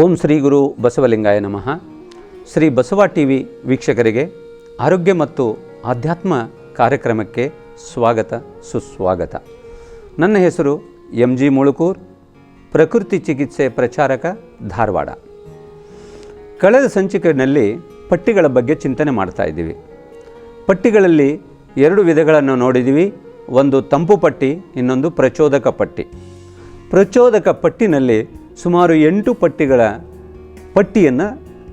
ಓಂ ಶ್ರೀ ಗುರು ಬಸವಲಿಂಗಾಯ ನಮಃ. Shri Basava T V ವೀಕ್ಷಕರಿಗೆ ಆರೋಗ್ಯ ಮತ್ತು ಆಧ್ಯಾತ್ಮ ಕಾರ್ಯಕ್ರಮಕ್ಕೆ ಸ್ವಾಗತ, ಸುಸ್ವಾಗತ. ನನ್ನ ಹೆಸರು ಎಂ ಜಿ ಮುಳುಕೂರ್, ಪ್ರಕೃತಿ ಚಿಕಿತ್ಸೆ ಪ್ರಚಾರಕ ಧಾರವಾಡ. ಕಳೆದ ಸಂಚಿಕೆಯಲ್ಲಿ ಪಟ್ಟಿಗಳ ಬಗ್ಗೆ ಚಿಂತನೆ ಮಾಡ್ತಾ ಇದ್ದೀವಿ. ಪಟ್ಟಿಗಳಲ್ಲಿ ಎರಡು ವಿಧಗಳನ್ನು ನೋಡಿದ್ದೀವಿ, ಒಂದು ತಂಪು ಪಟ್ಟಿ, ಇನ್ನೊಂದು ಪ್ರಚೋದಕ ಪಟ್ಟಿ. ಪ್ರಚೋದಕ ಪಟ್ಟಿನಲ್ಲಿ ಸುಮಾರು ಎಂಟು ಪಟ್ಟಿಗಳ ಪಟ್ಟಿಯನ್ನು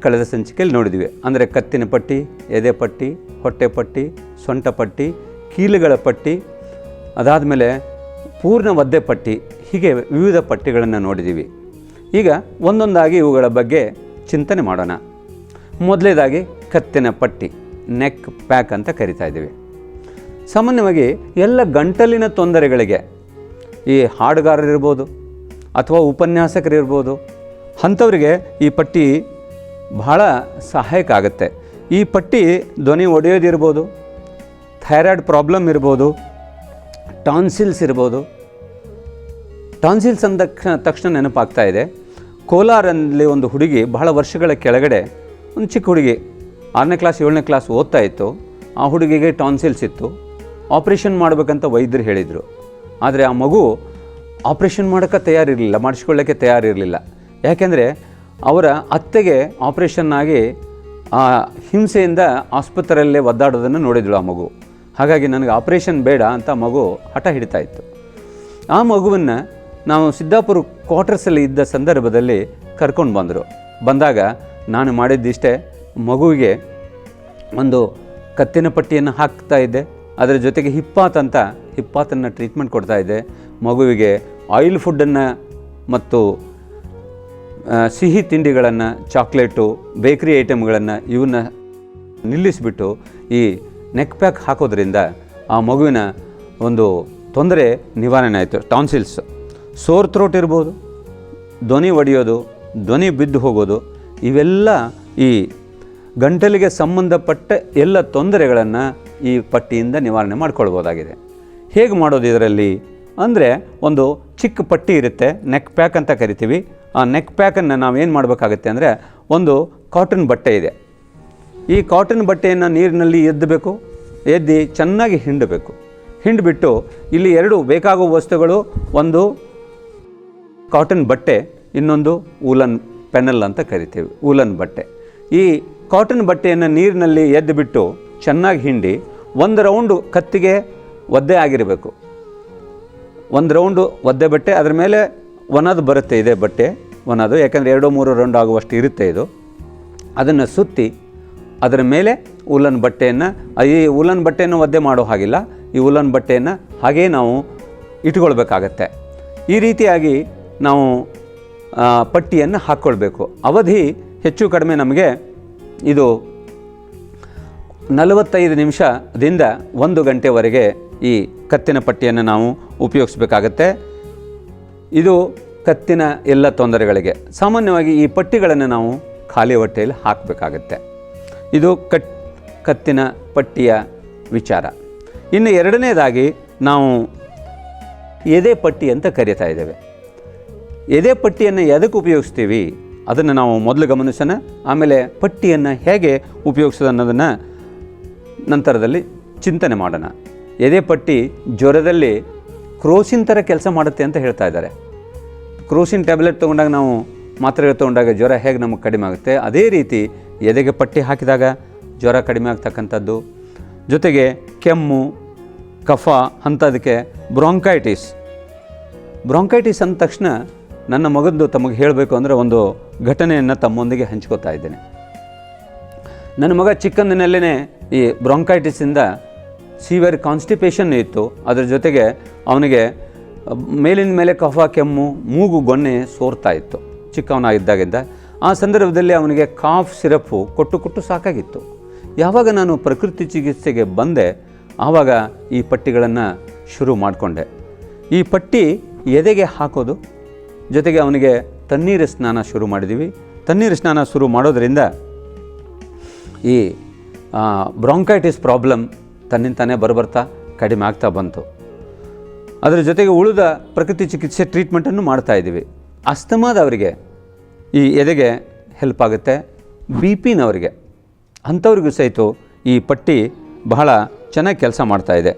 ಕಳೆದ ಸಂಚಿಕೆಯಲ್ಲಿ ನೋಡಿದ್ವಿ. ಅಂದರೆ ಕತ್ತಿನ ಪಟ್ಟಿ, ಎದೆ ಪಟ್ಟಿ, ಹೊಟ್ಟೆ ಪಟ್ಟಿ, ಸೊಂಟ ಪಟ್ಟಿ, ಕೀಲುಗಳ ಪಟ್ಟಿ, ಅದಾದಮೇಲೆ ಪೂರ್ಣ ಒದ್ದೆ ಪಟ್ಟಿ, ಹೀಗೆ ವಿವಿಧ ಪಟ್ಟಿಗಳನ್ನು ನೋಡಿದ್ದೀವಿ ಈಗ ಒಂದೊಂದಾಗಿ ಇವುಗಳ ಬಗ್ಗೆ ಚಿಂತನೆ ಮಾಡೋಣ. ಮೊದಲೇದಾಗಿ ಕತ್ತಿನ ಪಟ್ಟಿ ನೆಕ್ ಪ್ಯಾಕ್ ಅಂತ ಕರಿತಾ ಇದ್ದೀವಿ. ಸಾಮಾನ್ಯವಾಗಿ ಎಲ್ಲ ಗಂಟಲಿನ ತೊಂದರೆಗಳಿಗೆ ಈ ಹಾಡುಗಾರರಿರ್ಬೋದು ಅಥವಾ ಉಪನ್ಯಾಸಕರಿರ್ಬೋದು, ಅಂಥವ್ರಿಗೆ ಈ ಪಟ್ಟಿ ಬಹಳ ಸಹಾಯಕ ಆಗುತ್ತೆ ಈ ಪಟ್ಟಿ ಧ್ವನಿ ಒಡೆಯೋದಿರ್ಬೋದು, ಥೈರಾಯ್ಡ್ ಪ್ರಾಬ್ಲಮ್ ಇರ್ಬೋದು, ಟಾನ್ಸಿಲ್ಸ್ ಇರ್ಬೋದು. ಟಾನ್ಸಿಲ್ಸ್ ಅಂದ ತಕ್ಷಣ ನೆನಪಾಗ್ತಾ ಇದೆ. ಕೋಲಾರಲ್ಲಿ ಒಂದು ಹುಡುಗಿ ಬಹಳ ವರ್ಷಗಳ ಕೆಳಗಡೆ, ಒಂದು ಚಿಕ್ಕ ಹುಡುಗಿ ಆರನೇ ಕ್ಲಾಸ್, ಏಳನೇ ಕ್ಲಾಸ್ ಓದ್ತಾ ಇತ್ತು. ಆ ಹುಡುಗಿಗೆ ಟಾನ್ಸಿಲ್ಸ್ ಇತ್ತು. ಆಪ್ರೇಷನ್ ಮಾಡಬೇಕಂತ ವೈದ್ಯರು ಹೇಳಿದರು. ಆದರೆ ಆ ಮಗು ಆಪ್ರೇಷನ್ ಮಾಡೋಕ್ಕೆ ತಯಾರಿರಲಿಲ್ಲ ಮಾಡಿಸ್ಕೊಳ್ಳೋಕ್ಕೆ ತಯಾರಿರಲಿಲ್ಲ. ಯಾಕೆಂದರೆ ಅವರ ಅತ್ತೆಗೆ ಆಪ್ರೇಷನ್ ಆಗಿ ಆ ಹಿಂಸೆಯಿಂದ ಆಸ್ಪತ್ರೆಯಲ್ಲೇ ಒದ್ದಾಡೋದನ್ನು ನೋಡಿದಳು ಆ ಮಗು. ಹಾಗಾಗಿ ನನಗೆ ಆಪ್ರೇಷನ್ ಬೇಡ ಅಂತ ಮಗು ಹಠ ಹಿಡಿತಾ ಇತ್ತು. ಆ ಮಗುವನ್ನು ನಾವು ಸಿದ್ದಾಪುರ ಕ್ವಾರ್ಟರ್ಸಲ್ಲಿ ಇದ್ದ ಸಂದರ್ಭದಲ್ಲಿ ಕರ್ಕೊಂಡು ಬಂದರು. ಬಂದಾಗ ನಾನು ಮಾಡಿದ್ದಿಷ್ಟೇ ಮಗುವಿಗೆ ಒಂದು ಕತ್ತಿನ ಪಟ್ಟಿಯನ್ನು ಹಾಕ್ತಾ ಇದ್ದೆ. ಅದರ ಜೊತೆಗೆ ಹಿಪ್ಪಾತ್ ಅಂತ, ಹಿಪ್ಪಾತನ್ನು ಟ್ರೀಟ್ಮೆಂಟ್ ಕೊಡ್ತಾ ಇದ್ದೆ. ಮಗುವಿಗೆ ಆಯಿಲ್ ಫುಡ್ಡನ್ನು ಮತ್ತು ಸಿಹಿ ತಿಂಡಿಗಳನ್ನು, ಚಾಕ್ಲೇಟು, ಬೇಕ್ರಿ ಐಟಮ್ಗಳನ್ನು ಇವನ್ನ ನಿಲ್ಲಿಸಿಬಿಟ್ಟು ಈ ನೆಕ್ ಪ್ಯಾಕ್ ಹಾಕೋದ್ರಿಂದ ಆ ಮಗುವಿನ ಒಂದು ತೊಂದರೆ ನಿವಾರಣೆ ಆಯಿತು. ಟಾನ್ಸಿಲ್ಸ್ ಸೋರ್ ಥ್ರೋಟ್ ಇರ್ಬೋದು, ಧ್ವನಿ ಒಡೆಯೋದು, ಧ್ವನಿ ಬಿದ್ದು ಹೋಗೋದು, ಇವೆಲ್ಲ ಈ ಗಂಟಲಿಗೆ ಸಂಬಂಧಪಟ್ಟ ಎಲ್ಲ ತೊಂದರೆಗಳನ್ನು ಈ ಪಟ್ಟಿಯಿಂದ ನಿವಾರಣೆ ಮಾಡ್ಕೊಳ್ಬೋದಾಗಿದೆ. ಹೇಗೆ ಮಾಡೋದು ಇದರಲ್ಲಿ? ಅಂದರೆ ಒಂದು ಚಿಕ್ಕ ಪಟ್ಟಿ ಇರುತ್ತೆ ನೆಕ್ ಪ್ಯಾಕ್ ಅಂತ ಕರಿತೀವಿ. ಆ ನೆಕ್ ಪ್ಯಾಕನ್ನು ಏನು ಮಾಡಬೇಕಾಗತ್ತೆ ಅಂದರೆ ಒಂದು ಕಾಟನ್ ಬಟ್ಟೆ ಇದೆ. ಈ ಕಾಟನ್ ಬಟ್ಟೆಯನ್ನು ನೀರಿನಲ್ಲಿ ಎದ್ದಬೇಕು ಎದ್ದಿ ಚೆನ್ನಾಗಿ ಹಿಂಡಬೇಕು. ಹಿಂಡಿಬಿಟ್ಟು ಇಲ್ಲಿ ಎರಡು ಬೇಕಾಗುವ ವಸ್ತುಗಳು, ಒಂದು ಕಾಟನ್ ಬಟ್ಟೆ, ಇನ್ನೊಂದು ಊಲನ್ ಪೆನಲ್ ಅಂತ ಕರಿತೀವಿ ಊಲನ್ ಬಟ್ಟೆ. ಈ ಕಾಟನ್ ಬಟ್ಟೆಯನ್ನು ನೀರಿನಲ್ಲಿ ಎದ್ದುಬಿಟ್ಟು ಚೆನ್ನಾಗಿ ಹಿಂಡಿ, ಒಂದು ರೌಂಡು ಕತ್ತಿಗೆ ಒದ್ದೆ ಆಗಿರಬೇಕು. ಒಂದು ರೌಂಡು ಒದ್ದೆ ಬಟ್ಟೆ, ಅದರ ಮೇಲೆ ಒನದು ಬರುತ್ತೆ ಇದೆ ಬಟ್ಟೆ ಒನದು ಯಾಕಂದರೆ ಎರಡು ಮೂರು ರೌಂಡ್ ಆಗುವಷ್ಟು ಇರುತ್ತೆ ಇದು. ಅದನ್ನು ಸುತ್ತಿ ಅದರ ಮೇಲೆ ಉಲನ್ ಬಟ್ಟೆಯನ್ನು ಈ ಉಲನ್ ಬಟ್ಟೆಯನ್ನು ಒದ್ದೆ ಮಾಡೋ ಹಾಗಿಲ್ಲ. ಈ ಉಲನ್ ಬಟ್ಟೆಯನ್ನು ಹಾಗೇ ನಾವು ಇಟ್ಕೊಳ್ಬೇಕಾಗತ್ತೆ. ಈ ರೀತಿಯಾಗಿ ನಾವು ಪಟ್ಟಿಯನ್ನು ಹಾಕ್ಕೊಳ್ಬೇಕು ಅವಧಿ ಹೆಚ್ಚು ಕಡಿಮೆ ನಮಗೆ ಇದು ನಲವತ್ತೈದು ನಿಮಿಷದಿಂದ ಒಂದು ಗಂಟೆವರೆಗೆ ಈ ಕತ್ತಿನ ಪಟ್ಟಿಯನ್ನು ನಾವು ಉಪಯೋಗಿಸ್ಬೇಕಾಗತ್ತೆ. ಇದು ಕತ್ತಿನ ಎಲ್ಲ ತೊಂದರೆಗಳಿಗೆ. ಸಾಮಾನ್ಯವಾಗಿ ಈ ಪಟ್ಟಿಗಳನ್ನು ನಾವು ಖಾಲಿ ಹೊಟ್ಟೆಯಲ್ಲಿ ಹಾಕಬೇಕಾಗತ್ತೆ. ಇದು ಕಟ್, ಕತ್ತಿನ ಪಟ್ಟಿಯ ವಿಚಾರ. ಇನ್ನು ಎರಡನೇದಾಗಿ ನಾವು ಎದೆ ಪಟ್ಟಿ ಅಂತ ಕರೀತಾ ಇದ್ದೇವೆ. ಎದೆ ಪಟ್ಟಿಯನ್ನು ಎದಕ್ಕೆ ಉಪಯೋಗಿಸ್ತೀವಿ? ಅದನ್ನು ನಾವು ಮೊದಲು ಗಮನಿಸೋಣ. ಆಮೇಲೆ ಪಟ್ಟಿಯನ್ನು ಹೇಗೆ ಉಪಯೋಗಿಸೋದು ಅನ್ನೋದನ್ನು ನಂತರದಲ್ಲಿ ಚಿಂತನೆ ಮಾಡೋಣ. ಎದೆ ಪಟ್ಟಿ ಜ್ವರದಲ್ಲಿ ಕ್ರೋಸಿನ್ ಥರ ಕೆಲಸ ಮಾಡುತ್ತೆ ಅಂತ ಹೇಳ್ತಾ ಇದ್ದಾರೆ. ಕ್ರೋಸಿನ್ ಟ್ಯಾಬ್ಲೆಟ್ ತೊಗೊಂಡಾಗ ನಾವು ಮಾತ್ರೆಗಳು ತೊಗೊಂಡಾಗ ಜ್ವರ ಹೇಗೆ ನಮಗೆ ಕಡಿಮೆ ಆಗುತ್ತೆ, ಅದೇ ರೀತಿ ಎದೆಗೆ ಪಟ್ಟಿ ಹಾಕಿದಾಗ ಜ್ವರ ಕಡಿಮೆ ಆಗ್ತಕ್ಕಂಥದ್ದು. ಜೊತೆಗೆ ಕೆಮ್ಮು, ಕಫ ಅಂಥದಕ್ಕೆ ಬ್ರಾಂಕೈಟಿಸ್. ಬ್ರಾಂಕೈಟಿಸ್ ಅಂದ ತಕ್ಷಣ ನನ್ನ ಮಗಂದು ತಮಗೆ ಹೇಳಬೇಕು ಅಂದರೆ ಒಂದು ಘಟನೆಯನ್ನು ತಮ್ಮೊಂದಿಗೆ ಹಂಚ್ಕೋತಾ ಇದ್ದೇನೆ. ನನ್ನ ಮಗ ಚಿಕ್ಕಂದಿನಲ್ಲೇ ಈ ಬ್ರಾಂಕೈಟಿಸಿಂದ ಸೀವಿಯರ್ ಕಾನ್ಸ್ಟಿಪೇಷನ್ ಇತ್ತು. ಅದರ ಜೊತೆಗೆ ಅವನಿಗೆ, ಮೇಲಿನ ಮೇಲೆ ಕಫ, ಕೆಮ್ಮು, ಮೂಗು ಗೊನ್ನೆ ಸೋರ್ತಾ ಇತ್ತು. ಚಿಕ್ಕವನಾಗಿದ್ದಾಗಿದ್ದ ಆ ಸಂದರ್ಭದಲ್ಲಿ ಅವನಿಗೆ ಕಾಫ್ ಸಿರಪ್ಪು ಕೊಟ್ಟು ಕೊಟ್ಟು ಸಾಕಾಗಿತ್ತು. ಯಾವಾಗ ನಾನು ಪ್ರಕೃತಿ ಚಿಕಿತ್ಸೆಗೆ ಬಂದೆ, ಆವಾಗ ಈ ಪಟ್ಟಿಗಳನ್ನು ಶುರು ಮಾಡಿಕೊಂಡೆ. ಈ ಪಟ್ಟಿ ಎದೆಗೆ ಹಾಕೋದು? ಜೊತೆಗೆ ಅವನಿಗೆ ತಣ್ಣೀರು ಸ್ನಾನ ಶುರು ಮಾಡಿದ್ದೀವಿ ತಣ್ಣೀರು ಸ್ನಾನ ಶುರು ಮಾಡೋದರಿಂದ ಈ ಬ್ರಾಂಕೈಟಿಸ್ ಪ್ರಾಬ್ಲಮ್ ತನ್ನಿಂತಾನೇ ಬರಬರ್ತಾ ಕಡಿಮೆ ಆಗ್ತಾ ಬಂತು. ಅದರ ಜೊತೆಗೆ ಉಳಿದ ಪ್ರಕೃತಿ ಚಿಕಿತ್ಸೆ ಟ್ರೀಟ್ಮೆಂಟನ್ನು ಮಾಡ್ತಾ ಇದ್ದೀವಿ. ಅಸ್ತಮಾದವರಿಗೆ ಈ ಎದೆಗೆ ಹೆಲ್ಪ್ ಆಗುತ್ತೆ. ಬಿ ಪಿನವರಿಗೆ ಅಂಥವ್ರಿಗೂ ಸಹಿತ ಈ ಪಟ್ಟಿ ಬಹಳ ಚೆನ್ನಾಗಿ ಕೆಲಸ ಮಾಡ್ತಾ ಇದೆ.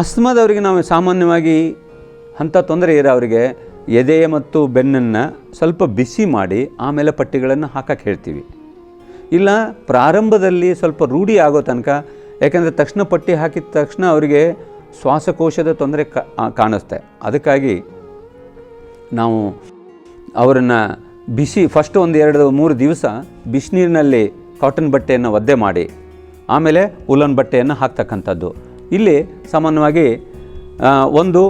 ಅಸ್ತಮಾದವರಿಗೆ ನಾವು ಸಾಮಾನ್ಯವಾಗಿ ಅಂಥ ತೊಂದರೆ ಇರೋರಿಗೆ ಎದೆ ಮತ್ತು ಬೆನ್ನನ್ನು ಸ್ವಲ್ಪ ಬಿಸಿ ಮಾಡಿ ಆಮೇಲೆ ಪಟ್ಟಿಗಳನ್ನು ಹಾಕಕ್ಕೆ ಹೇಳ್ತೀವಿ. ಇಲ್ಲ ಪ್ರಾರಂಭದಲ್ಲಿ ಸ್ವಲ್ಪ ರೂಢಿ ಆಗೋ ತನಕ ಯಾಕೆಂದರೆ ತಕ್ಷಣ ಪಟ್ಟಿ ಹಾಕಿದ ತಕ್ಷಣ ಅವರಿಗೆ ಶ್ವಾಸಕೋಶದ ತೊಂದರೆ ಕಾಣಿಸ್ತೆ. ಅದಕ್ಕಾಗಿ ನಾವು ಅವರನ್ನು ಬಿಸಿ ಫಸ್ಟ್ ಒಂದು, ಎರಡು, ಮೂರು ದಿವಸ ಬಿಸಿನೀರಿನಲ್ಲಿ ಕಾಟನ್ ಬಟ್ಟೆಯನ್ನು ಒದ್ದೆ ಮಾಡಿ, ಆಮೇಲೆ ಉಲನ್ ಬಟ್ಟೆಯನ್ನು ಹಾಕ್ತಕ್ಕಂಥದ್ದು. ಇಲ್ಲಿ ಸಾಮಾನ್ಯವಾಗಿ ಒಂದು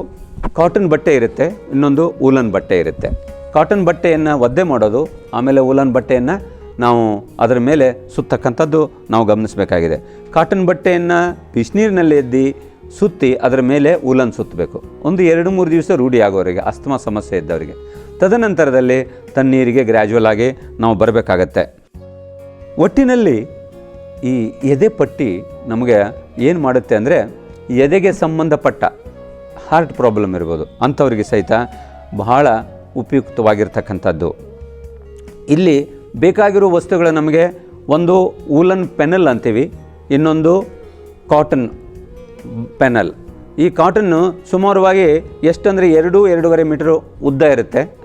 ಕಾಟನ್ ಬಟ್ಟೆ ಇರುತ್ತೆ, ಇನ್ನೊಂದು ಉಲನ್ ಬಟ್ಟೆ ಇರುತ್ತೆ. ಕಾಟನ್ ಬಟ್ಟೆಯನ್ನು ಒದ್ದೆ ಮಾಡೋದು, ಆಮೇಲೆ ಉಲನ್ ಬಟ್ಟೆಯನ್ನು ನಾವು ಅದರ ಮೇಲೆ ಸುತ್ತಕ್ಕಂಥದ್ದು ನಾವು ಗಮನಿಸಬೇಕಾಗಿದೆ. ಕಾಟನ್ ಬಟ್ಟೆಯನ್ನು ಬಿಸಿನೀರಿನಲ್ಲಿ ಎದ್ದಿ ಸುತ್ತಿ ಅದರ ಮೇಲೆ ಉಲನ್ ಸುತ್ತಬೇಕು. ಒಂದು ಎರಡು ಮೂರು ದಿವಸ ರೂಢಿ ಆಗೋರಿಗೆ ಅಸ್ತಮಾ ಸಮಸ್ಯೆ ಇದ್ದವರಿಗೆ. ತದನಂತರದಲ್ಲಿ ತಣ್ಣೀರಿಗೆ ಗ್ರ್ಯಾಜುವಲ್ ಆಗಿ ನಾವು ಬರಬೇಕಾಗತ್ತೆ. ಒಟ್ಟಿನಲ್ಲಿ ಈ ಎದೆ ಪಟ್ಟಿ ನಮಗೆ ಏನು ಮಾಡುತ್ತೆ ಅಂದರೆ, ಎದೆಗೆ ಸಂಬಂಧಪಟ್ಟ ಹಾರ್ಟ್ ಪ್ರಾಬ್ಲಮ್ ಇರ್ಬೋದು. ಅಂಥವ್ರಿಗೆ ಸಹಿತ ಬಹಳ ಉಪಯುಕ್ತವಾಗಿರ್ತಕ್ಕಂಥದ್ದು. ಇಲ್ಲಿ ಬೇಕಾಗಿರೋ ವಸ್ತುಗಳು ನಮಗೆ ಒಂದು ಊಲನ್ ಪೆನಲ್ ಅಂತೀವಿ, ಇನ್ನೊಂದು ಕಾಟನ್ ಪೆನಲ್ ಈ ಕಾಟನ್ನು ಸುಮಾರುವಾಗಿ ಎಷ್ಟಂದರೆ ಎರಡು, ಎರಡೂವರೆ ಮೀಟರ್ ಉದ್ದ ಇರುತ್ತೆ.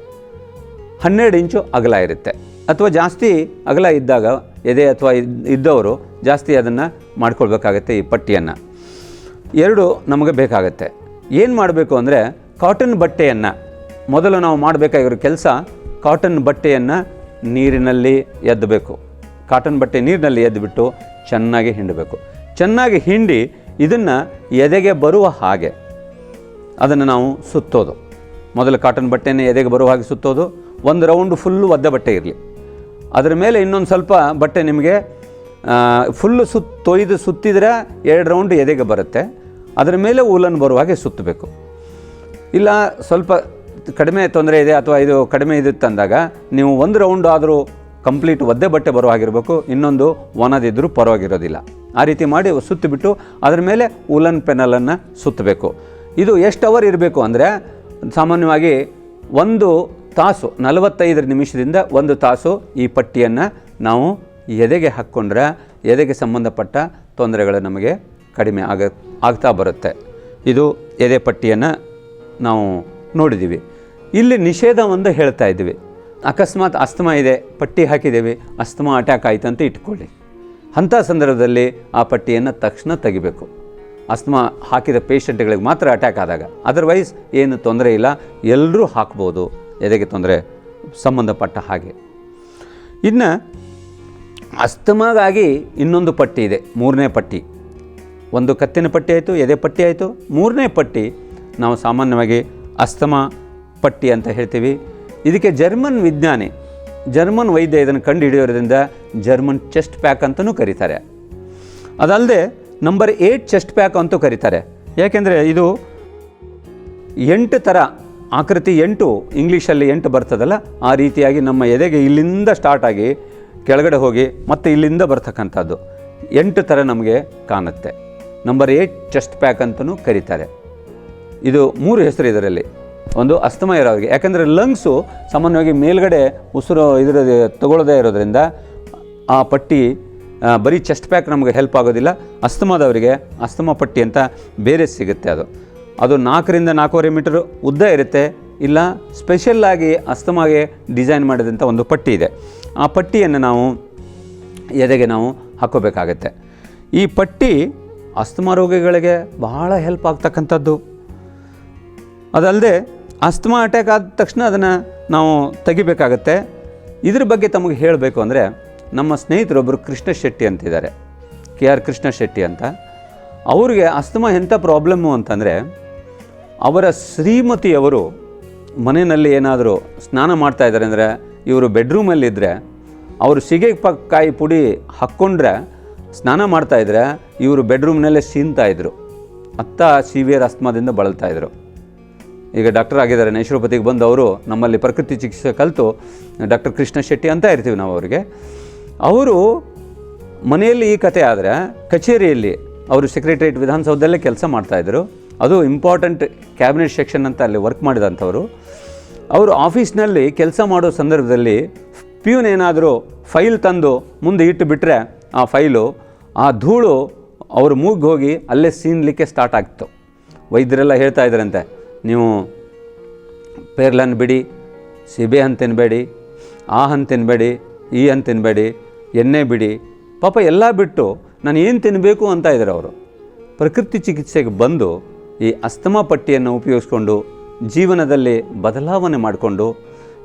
ಹನ್ನೆರಡು ಇಂಚು ಅಗಲ ಇರುತ್ತೆ. ಅಥವಾ ಜಾಸ್ತಿ ಅಗಲ ಇದ್ದಾಗ, ಎದೆ ಅಥವಾ ಇದ್- ಇದ್ದವರು ಜಾಸ್ತಿ ಅದನ್ನು ಮಾಡ್ಕೊಳ್ಬೇಕಾಗತ್ತೆ ಈ ಪಟ್ಟಿಯನ್ನು. ಎರಡು ನಮಗೆ ಬೇಕಾಗತ್ತೆ. ಏನು ಮಾಡಬೇಕು ಅಂದರೆ ಕಾಟನ್ ಬಟ್ಟೆಯನ್ನು, ಮೊದಲು ನಾವು ಮಾಡಬೇಕಾಗಿರೋ ಕೆಲಸ ಕಾಟನ್ ಬಟ್ಟೆಯನ್ನು ನೀರಿನಲ್ಲಿ ಎದ್ದಬೇಕು ಕಾಟನ್ ಬಟ್ಟೆ ನೀರಿನಲ್ಲಿ ಎದ್ದುಬಿಟ್ಟು ಚೆನ್ನಾಗಿ ಹಿಂಡಬೇಕು. ಚೆನ್ನಾಗಿ ಹಿಂಡಿ ಇದನ್ನು ಎದೆಗೆ ಬರುವ ಹಾಗೆ ಅದನ್ನು ನಾವು ಸುತ್ತೋದು. ಮೊದಲು ಕಾಟನ್ ಬಟ್ಟೆನೇ ಎದೆಗೆ ಬರುವ ಹಾಗೆ ಸುತ್ತೋದು. ಒಂದು ರೌಂಡ್ ಫುಲ್ಲು ಒದ್ದೆ ಬಟ್ಟೆ ಇರಲಿ. ಅದರ ಮೇಲೆ ಇನ್ನೊಂದು ಸ್ವಲ್ಪ ಬಟ್ಟೆ ನಿಮಗೆ ಫುಲ್ಲು ಸುತ್ತ ತೊಯ್ದು ಸುತ್ತಿದ್ರೆ ಎರಡು ರೌಂಡ್ ಎದೆಗೆ ಬರುತ್ತೆ. ಅದರ ಮೇಲೆ ಉಲನ್ ಬರುವ ಹಾಗೆ ಸುತ್ತಬೇಕು. ಇಲ್ಲ ಸ್ವಲ್ಪ ಕಡಿಮೆ ತೊಂದರೆ ಇದೆ ಅಥವಾ ಇದು ಕಡಿಮೆ ಇದೆ ತಂದಾಗ ನೀವು ಒಂದು ರೌಂಡ್ ಆದರೂ ಕಂಪ್ಲೀಟ್ ಒದ್ದೆ ಬಟ್ಟೆ ಬರೋ ಹಾಗಿರಬೇಕು, ಇನ್ನೊಂದು ಒಣದಿದ್ದರೂ ಪರವಾಗಿರೋದಿಲ್ಲ. ಆ ರೀತಿ ಮಾಡಿ ಸುತ್ತಿಬಿಟ್ಟು ಅದರ ಮೇಲೆ ಉಲನ್ ಪೆನಲನ್ನು ಸುತ್ತಬೇಕು. ಇದು ಎಷ್ಟು ಅವರ್ ಇರಬೇಕು ಅಂದರೆ ಸಾಮಾನ್ಯವಾಗಿ ಒಂದು ತಾಸು, ನಲವತ್ತೈದು ನಿಮಿಷದಿಂದ ಒಂದು ತಾಸು ಈ ಪಟ್ಟಿಯನ್ನು ನಾವು ಎದೆಗೆ ಹಾಕ್ಕೊಂಡ್ರೆ ಎದೆಗೆ ಸಂಬಂಧಪಟ್ಟ ತೊಂದರೆಗಳು ನಮಗೆ ಕಡಿಮೆ ಆಗ, ಆಗ್ತಾ ಬರುತ್ತೆ. ಇದು ಎದೆ ಪಟ್ಟಿಯನ್ನು ನಾವು ನೋಡಿದ್ದೀವಿ. ಇಲ್ಲಿ ನಿಷೇಧ ಒಂದು ಹೇಳ್ತಾ ಇದ್ದೀವಿ. ಅಕಸ್ಮಾತ್ ಅಸ್ತಮ ಇದೆ, ಪಟ್ಟಿ ಹಾಕಿದ್ದೇವೆ, ಅಸ್ತಮ ಅಟ್ಯಾಕ್ ಆಯಿತು ಅಂತ ಇಟ್ಕೊಳ್ಳಿ. ಅಂಥ ಸಂದರ್ಭದಲ್ಲಿ ಆ ಪಟ್ಟಿಯನ್ನು ತಕ್ಷಣ ತೆಗಿಬೇಕು. ಅಸ್ತಮ ಹಾಕಿದ ಪೇಷಂಟ್ಗಳಿಗೆ ಮಾತ್ರ ಅಟ್ಯಾಕ್ ಆದಾಗ. ಅದರ್ವೈಸ್ ಏನು ತೊಂದರೆ ಇಲ್ಲ, ಎಲ್ಲರೂ ಹಾಕ್ಬೋದು. ಎದೆಗೆ ತೊಂದರೆ? ಸಂಬಂಧಪಟ್ಟ ಹಾಗೆ. ಇನ್ನು ಅಸ್ತಮಾಗಾಗಿ ಇನ್ನೊಂದು ಪಟ್ಟಿ ಇದೆ, ಮೂರನೇ ಪಟ್ಟಿ. ಒಂದು ಕತ್ತಿನ ಪಟ್ಟಿ ಆಯಿತು, ಎದೆ ಪಟ್ಟಿ ಆಯಿತು. ಮೂರನೇ ಪಟ್ಟಿ, ನಾವು ಸಾಮಾನ್ಯವಾಗಿ ಅಸ್ತಮಾ ಪಟ್ಟಿ ಅಂತ ಹೇಳ್ತೀವಿ. ಇದಕ್ಕೆ ಜರ್ಮನ್ ವಿಜ್ಞಾನಿ, ಜರ್ಮನ್ ವೈದ್ಯ ಇದನ್ನು ಕಂಡು ಹಿಡಿಯೋದ್ರಿಂದ ಜರ್ಮನ್ ಚೆಸ್ಟ್ ಪ್ಯಾಕ್ ಅಂತಲೂ ಕರೀತಾರೆ. ಅದಲ್ಲದೆ ನಂಬರ್ ಏಯ್ಟ್ ಚೆಸ್ಟ್ ಪ್ಯಾಕ್ ಅಂತೂ ಕರೀತಾರೆ. ಯಾಕೆಂದರೆ ಇದು ಎಂಟು ಥರ ಆಕೃತಿ, ಎಂಟು, ಇಂಗ್ಲೀಷಲ್ಲಿ ಎಂಟು ಬರ್ತದಲ್ಲ, ಆ ರೀತಿಯಾಗಿ ನಮ್ಮ ಎದೆಗೆ ಇಲ್ಲಿಂದ ಸ್ಟಾರ್ಟ್ ಆಗಿ ಕೆಳಗಡೆ ಹೋಗಿ ಮತ್ತೆ ಇಲ್ಲಿಂದ ಬರ್ತಕ್ಕಂಥದ್ದು. ಎಂಟು ಥರ ನಮಗೆ ಕಾಣುತ್ತೆ. ನಂಬರ್ ಏಯ್ಟ್ ಚೆಸ್ಟ್ ಪ್ಯಾಕ್ ಅಂತಲೂ ಕರೀತಾರೆ. ಇದು ಮೂರು ಹೆಸರು ಇದರಲ್ಲಿ. ಒಂದು ಅಸ್ತಮ ಇರೋರಿಗೆ. ಯಾಕಂದರೆ ಲಂಗ್ಸು ಸಾಮಾನ್ಯವಾಗಿ ಮೇಲ್ಗಡೆ ಉಸಿರು ಇದರ ತಗೊಳ್ಳೋದೇ ಇರೋದ್ರಿಂದ ಆ ಪಟ್ಟಿ ಬರೀ ಚೆಸ್ಟ್ ಪ್ಯಾಕ್ ನಮಗೆ ಹೆಲ್ಪ್ ಆಗೋದಿಲ್ಲ. ಅಸ್ತಮಾದವರಿಗೆ ಅಸ್ತಮ ಪಟ್ಟಿ ಅಂತ ಬೇರೆ ಸಿಗುತ್ತೆ ಅದು. ಅದು ನಾಲ್ಕರಿಂದ ನಾಲ್ಕೂವರೆ ಮೀಟರ್ ಉದ್ದ ಇರುತ್ತೆ. ಇಲ್ಲ ಸ್ಪೆಷಲ್ಲಾಗಿ ಅಸ್ತಮಾಗೆ ಡಿಸೈನ್ ಮಾಡಿದಂಥ ಒಂದು ಪಟ್ಟಿ ಇದೆ. ಆ ಪಟ್ಟಿಯನ್ನು ನಾವು ಎದೆಗೆ ನಾವು ಹಾಕೋಬೇಕಾಗತ್ತೆ. ಈ ಪಟ್ಟಿ ಅಸ್ತಮಾ ರೋಗಿಗಳಿಗೆ ಬಹಳ ಹೆಲ್ಪ್ ಆಗ್ತಕ್ಕಂಥದ್ದು. ಅದಲ್ಲದೆ ಅಸ್ತಮಾ ಅಟ್ಯಾಕ್ ಆದ ತಕ್ಷಣ ಅದನ್ನು ನಾವು ತೆಗಿಬೇಕಾಗತ್ತೆ. ಇದ್ರ ಬಗ್ಗೆ ತಮಗೆ ಹೇಳಬೇಕು ಅಂದರೆ ನಮ್ಮ ಸ್ನೇಹಿತರೊಬ್ಬರು ಕೃಷ್ಣ ಶೆಟ್ಟಿ ಅಂತಿದ್ದಾರೆ. ಕೆ ಆರ್ ಕೃಷ್ಣ ಶೆಟ್ಟಿ ಅಂತ. ಅವ್ರಿಗೆ ಅಸ್ತಮಾ ಎಂಥ ಪ್ರಾಬ್ಲಮ್ಮು ಅಂತಂದರೆ ಅವರ ಶ್ರೀಮತಿಯವರು ಮನೆಯಲ್ಲಿ ಏನಾದರೂ ಸ್ನಾನ ಮಾಡ್ತಾ ಇದ್ದಾರೆ ಅಂದರೆ ಇವರು ಬೆಡ್ರೂಮಲ್ಲಿದ್ದರೆ ಅವರು ಸಿಗೆ ಕಾಯಿ ಪುಡಿ ಹಾಕ್ಕೊಂಡ್ರೆ ಸ್ನಾನ ಮಾಡ್ತಾಯಿದ್ರೆ ಇವರು ಬೆಡ್ರೂಮ್ನಲ್ಲೇ ಸೀನ್ತಾಯಿದ್ರು ಅತ್ತ ಸಿವಿಯರ್ ಅಸ್ತಮಾದಿಂದ ಬಳಲ್ತಾ ಇದ್ರು. ಈಗ ಡಾಕ್ಟರ್ ಆಗಿದ್ದಾರೆ ನೇಚುರೋಪತಿಗೆ ಬಂದು ಅವರು ನಮ್ಮಲ್ಲಿ ಪ್ರಕೃತಿ ಚಿಕಿತ್ಸೆ ಕಲಿತು, ಡಾಕ್ಟರ್ ಕೃಷ್ಣ ಶೆಟ್ಟಿ ಅಂತ ಇರ್ತೀವಿ ನಾವು ಅವರಿಗೆ. ಅವರು ಮನೆಯಲ್ಲಿ ಈ ಕತೆ ಆದರೆ ಕಚೇರಿಯಲ್ಲಿ ಅವರು ಸೆಕ್ರೆಟರಿಯೇಟ್ ವಿಧಾನಸೌಧದಲ್ಲೇ ಕೆಲಸ ಮಾಡ್ತಾಯಿದ್ರು ಅದು ಇಂಪಾರ್ಟೆಂಟ್ ಕ್ಯಾಬಿನೆಟ್ ಸೆಕ್ಷನ್ ಅಂತ ಅಲ್ಲಿ ವರ್ಕ್ ಮಾಡಿದಂಥವರು. ಅವರು ಆಫೀಸ್ನಲ್ಲಿ ಕೆಲಸ ಮಾಡೋ ಸಂದರ್ಭದಲ್ಲಿ ಪ್ಯೂನ್ ಏನಾದರೂ ಫೈಲ್ ತಂದು ಮುಂದೆ ಇಟ್ಟು ಬಿಟ್ಟರೆ ಆ ಫೈಲು, ಆ ಧೂಳು ಅವರು ಮೂಗಿಗೆ ಹೋಗಿ ಅಲ್ಲೇ ಸೀನ್ಲಿಕ್ಕೆ ಸ್ಟಾರ್ಟ್ ಆಗ್ತು. ವೈದ್ಯರೆಲ್ಲ ಹೇಳ್ತಾ ಇದ್ರಂತೆ ನೀವು ಪೇರ್ಲನ್ನು ಬಿಡಿ, ಸಿಬೆ ಹಣ್ಣು ತಿನ್ನಬೇಡಿ ಆ ಹಣ್ಣು ತಿನ್ನಬೇಡಿ ಈ ಹಣ್ಣು ತಿನ್ನಬೇಡಿ ಎಣ್ಣೆ ಬಿಡಿ. ಪಾಪ ಎಲ್ಲ ಬಿಟ್ಟು ನಾನು ಏನು ತಿನ್ನಬೇಕು ಅಂತ ಇದ್ದಾರೆ ಅವರು. ಪ್ರಕೃತಿ ಚಿಕಿತ್ಸೆಗೆ ಬಂದು ಈ ಅಸ್ತಮಾ ಪಟ್ಟಿಯನ್ನು ಉಪಯೋಗಿಸ್ಕೊಂಡು ಜೀವನದಲ್ಲಿ ಬದಲಾವಣೆ ಮಾಡಿಕೊಂಡು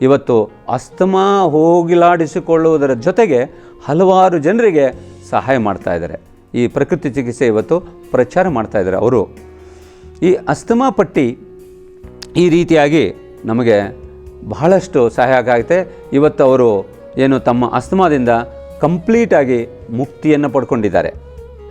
ಇವತ್ತು ಅಸ್ತಮಾ ಹೋಗಿಲಾಡಿಸಿಕೊಳ್ಳುವುದರ ಜೊತೆಗೆ ಹಲವಾರು ಜನರಿಗೆ ಸಹಾಯ ಮಾಡ್ತಾ ಇದ್ದಾರೆ. ಈ ಪ್ರಕೃತಿ ಚಿಕಿತ್ಸೆ ಇವತ್ತು ಪ್ರಚಾರ ಮಾಡ್ತಾ ಇದ್ದಾರೆ ಅವರು. ಈ ಅಸ್ತಮಾ ಪಟ್ಟಿ ಈ ರೀತಿಯಾಗಿ ನಮಗೆ ಬಹಳಷ್ಟು ಸಹಾಯ ಆಗುತ್ತೆ. ಇವತ್ತು ಅವರು ಏನು ತಮ್ಮ ಅಸ್ತಮಾದಿಂದ ಕಂಪ್ಲೀಟಾಗಿ ಮುಕ್ತಿಯನ್ನು ಪಡ್ಕೊಂಡಿದ್ದಾರೆ.